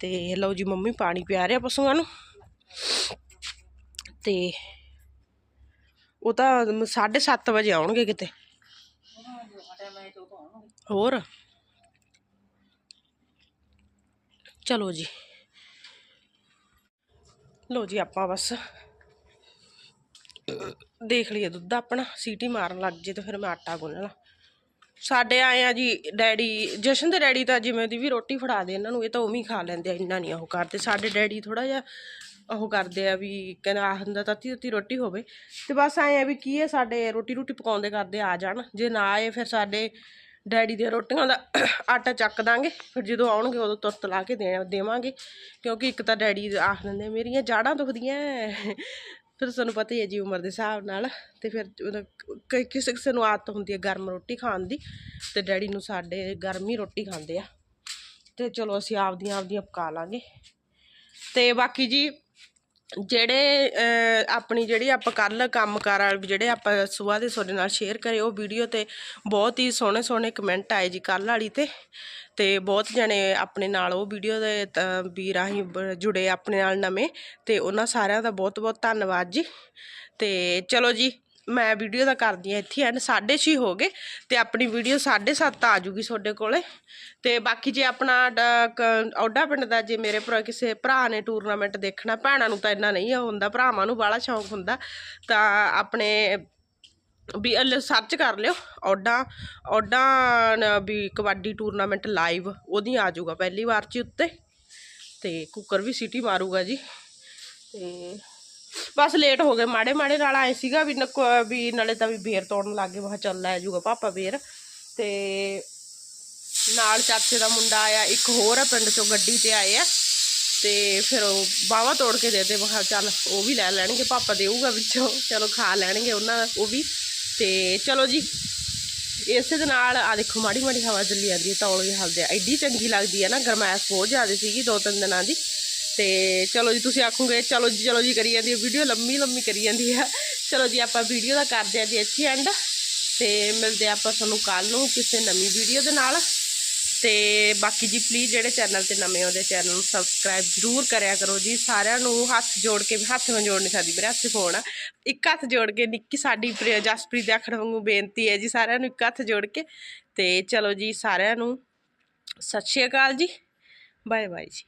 ਤੇ ਲਓ ਜੀ ਮੰਮੀ ਪਾਣੀ ਪਿਆ ਰਿਹਾ ਪਸ਼ੂਆਂ ਨੂੰ। ਤੇ ਉਹ ਤਾਂ 7:30 ਵਜੇ ਆਉਣਗੇ ਕਿਤੇ। ਹੋਰ? ਚਲੋ ਜੀ। ਲੋ ਜੀ ਆਪਾਂ ਬਸ। ਦੇਖ ਲਈਏ ਦੁੱਧ ਆਪਣਾ, ਸੀਟੀ ਮਾਰਨ ਲੱਗ ਜੇ ਤੇ ਫਿਰ ਮੈਂ ਆਟਾ ਗੁੰਨ ਲਾਂ। ਸਾਡੇ ਆਏ ਆ ਜੀ, ਡੈਡੀ, ਜਸ਼ਨ ਦੇ ਡੈਡੀ ਤਾਂ ਜਿਵੇਂ ਦੀ ਵੀ ਰੋਟੀ ਫੜਾ ਦੇ ਇਹਨਾਂ ਨੂੰ, ਇਹ ਤਾਂ ਉਵੇਂ ਹੀ ਖਾ ਲੈਂਦੇ ਆ, ਇੰਨਾ ਨਹੀਂ ਉਹ ਕਰਦੇ। ਸਾਡੇ ਡੈਡੀ ਥੋੜਾ ਜਿਹਾ ਉਹ ਕਰਦੇ ਆ ਵੀ ਕਹਿੰਦਾ ਆ ਹੁੰਦਾ ਤਤੀ ਤਤੀ ਰੋਟੀ ਹੋਵੇ। ਤੇ ਬਸ ਆਏ ਆ ਵੀ ਕੀ ਹੈ ਸਾਡੇ ਰੋਟੀ ਰੋਟੀ ਪਕਾਉਂਦੇ ਕਰਦੇ ਆ ਜਾਣ। ਜੇ ਨਾ ਆਏ ਫਿਰ ਸਾਡੇ ਡੈਡੀ ਦੀਆਂ ਰੋਟੀਆਂ ਦਾ ਆਟਾ ਚੱਕ ਦਾਂਗੇ। ਫਿਰ ਜਦੋਂ ਆਉਣਗੇ ਉਦੋਂ ਤੁਰਤ ਲਾ ਕੇ ਦੇ ਦੇਵਾਂਗੇ। ਕਿਉਂਕਿ ਇੱਕ ਤਾਂ ਡੈਡੀ ਆਖ ਦਿੰਦੇ ਮੇਰੀਆਂ ਜਾੜਾਂ ਦੁਖਦੀਆਂ ਫਿਰ ਸਾਨੂੰ ਪਤਾ ਹੀ ਹੈ ਜੀ ਉਮਰ ਦੇ ਹਿਸਾਬ ਨਾਲ ਤੇ ਫਿਰ ਉਹਦਾ ਕਿਸੇ ਕਿਸੇ ਨੂੰ ਆਦਤ ਹੁੰਦੀ ਹੈ ਗਰਮ ਰੋਟੀ ਖਾਣ ਦੀ ਤੇ ਡੈਡੀ ਨੂੰ ਸਾਡੇ ਗਰਮ ਹੀ ਰੋਟੀ ਖਾਂਦੇ ਆ। ਤੇ ਚਲੋ ਅਸੀਂ ਆਪਦੀਆਂ ਆਪਦੀਆਂ ਪਕਾ ਲਾਂਗੇ। ਤੇ ਬਾਕੀ ਜੀ ਜਿਹੜੇ ਆਪਣੀ ਜਿਹੜੀ ਆਪਾਂ ਕੱਲ ਕੰਮਕਾਰ ਵਾਲੇ ਜਿਹੜੇ ਆਪਾਂ ਸੁਬਾਹ ਦੇ ਤੁਹਾਡੇ ਨਾਲ ਸ਼ੇਅਰ ਕਰੇ, ਉਹ ਵੀਡੀਓ ਤੇ ਬਹੁਤ ਹੀ ਸੋਹਣੇ ਸੋਹਣੇ ਕਮੈਂਟ ਆਏ ਜੀ ਕੱਲ ਵਾਲੀ ਤੇ। ਤੇ ਬਹੁਤ ਜਣੇ ਆਪਣੇ ਨਾਲ ਉਹ ਵੀਡੀਓ ਦੇ ਤਾਂ ਵੀ ਰਾਹੀਂ ਬ- ਜੁੜੇ ਆਪਣੇ ਨਾਲ ਨਵੇਂ। ਤੇ ਉਹਨਾਂ ਸਾਰਿਆਂ ਦਾ ਬਹੁਤ ਬਹੁਤ ਧੰਨਵਾਦ ਜੀ। ਤੇ ਚਲੋ ਜੀ ਮੈਂ ਵੀਡੀਓ ਦਾ ਕਰਦੀ ਆ ਇੱਥੇ ਐਂਡ 6:30 ਹੋ ਗਏ ਤੇ ਆਪਣੀ ਵੀਡੀਓ 7:30 ਆ ਜੂਗੀ ਤੁਹਾਡੇ ਕੋਲੇ। ਤੇ ਬਾਕੀ ਜੇ ਆਪਣਾ ਡ- ਕ- ਔਡਾ ਪਿੰਡ ਦਾ ਜੇ ਮੇਰੇ ਭਰਾ, ਕਿਸੇ ਭਰਾ ਨੇ ਟੂਰਨਾਮੈਂਟ ਦੇਖਣਾ, ਭੈਣਾਂ ਨੂੰ ਤਾਂ ਇੰਨਾ ਨਹੀਂ ਹੁੰਦਾ, ਭਰਾਵਾਂ ਨੂੰ ਬਾਹਲਾ ਸ਼ੌਂਕ ਹੁੰਦਾ, ਤਾਂ ਆਪਣੇ ਵੀ ਸਰਚ ਕਰ ਲਿਓ ਔਡਾ ਔਡਾ ਵੀ ਕਬੱਡੀ ਟੂਰਨਾਮੈਂਟ ਲਾਈਵ ਉਹਦੀ ਆ ਜਾਊਗਾ ਪਹਿਲੀ ਵਾਰ ਚ ਉੱਤੇ। ਤੇ ਕੁੱਕਰ ਵੀ ਸੀਟੀ ਮਾਰੂਗਾ ਜੀ। ਤੇ ਬਸ ਲੇਟ ਹੋ ਗਏ। ਮਾੜੇ ਮਾੜੇ ਨਾਲ ਆਏ ਸੀਗਾ ਵੀ ਨਕ- ਵੀ ਨਾਲੇ ਤਾਂ ਵੀ ਬੇਰ ਤੋੜਨ ਲੱਗੇ ਮੈਂ ਕਿਹਾ ਚੱਲ ਲੈ ਜੂਗਾ ਪਾਪਾ ਬੇਰ ਤੇ ਨਾਲ ਚਾਚੇ ਦਾ ਮੁੰਡਾ ਆਇਆ, ਇੱਕ ਹੋਰ ਆ, ਪਿੰਡ ਚੋਂ ਗੱਡੀ ਤੇ ਆਏ ਆ। ਤੇ ਫਿਰ ਉਹ ਬਾਵਾ ਤੋੜ ਕੇ ਦੇ ਦੇ ਮੈਂ ਚੱਲ ਉਹ ਵੀ ਲੈ ਲੈਣਗੇ, ਪਾਪਾ ਦੇਊਗਾ ਵਿੱਚੋਂ। ਚਲੋ ਖਾ ਲੈਣਗੇ ਉਹਨਾਂ ਦਾ, ਉਹ ਵੀ। ਤੇ ਚਲੋ ਜੀ, ਇਸੇ ਦੇ ਨਾਲ ਆ ਦੇਖੋ, ਮਾੜੀ ਮਾੜੀ ਹਵਾ ਚੱਲੀ ਜਾਂਦੀ ਹੈ ਤੌਲ ਤੌਲੀਏ ਹਲਦੇ ਆ। ਐਡੀ ਚੰਗੀ ਲੱਗਦੀ ਹੈ ਨਾ ਗਰਮੈਸ਼ ਬਹੁਤ ਜ਼ਿਆਦਾ ਸੀਗੀ ਦੋ ਤਿੰਨ ਦਿਨਾਂ ਦੀ। ਤੇ ਚਲੋ ਜੀ, ਤੁਸੀਂ ਆਖੋਗੇ, ਚਲੋ ਜੀ ਚਲੋ ਜੀ ਕਰੀ ਜਾਂਦੀ ਹੈ ਵੀਡੀਓ ਲੰਮੀ ਲੰਮੀ ਕਰੀ ਜਾਂਦੀ ਹੈ। ਚਲੋ ਜੀ, ਆਪਾਂ ਵੀਡੀਓ ਦਾ ਕਰਦੇ ਹਾਂ ਜੀ ਇੱਥੇ ਐਂਡ ਤੇ ਮਿਲਦੇ ਆਪਾਂ ਤੁਹਾਨੂੰ ਕੱਲ ਨੂੰ ਕਿਸੇ ਨਵੀਂ ਵੀਡੀਓ ਦੇ ਨਾਲ। ਤੇ ਬਾਕੀ ਜੀ ਪਲੀਜ਼ ਜਿਹੜੇ ਚੈਨਲ ਤੇ ਨਵੇਂ ਆਉਂਦੇ ਚੈਨਲ ਨੂੰ ਸਬਸਕ੍ਰਾਈਬ ਜ਼ਰੂਰ ਕਰਿਆ ਕਰੋ ਜੀ। ਸਾਰਿਆਂ ਨੂੰ ਹੱਥ ਜੋੜ ਕੇ, ਹੱਥ ਨਾਲ ਜੋੜ ਨਹੀਂ ਸਕਦੀ ਮੇਰੇ ਹੱਥ ਫੋਨ ਆ। ਇੱਕ ਹੱਥ ਜੋੜ ਕੇ ਨਿੱਕੀ ਸਾਡੀ ਪ੍ਰਿਆ ਜਸਪ੍ਰੀਤ ਦੇ ਆਖਣ ਵਾਂਗੂ ਬੇਨਤੀ ਹੈ ਜੀ ਸਾਰਿਆਂ ਨੂੰ ਇੱਕ ਹੱਥ ਜੋੜ ਕੇ। ਤੇ ਚਲੋ ਜੀ, ਸਾਰਿਆਂ ਨੂੰ ਸਤਿ ਸ਼੍ਰੀ ਅਕਾਲ ਜੀ। ਬਾਏ ਬਾਏ ਜੀ।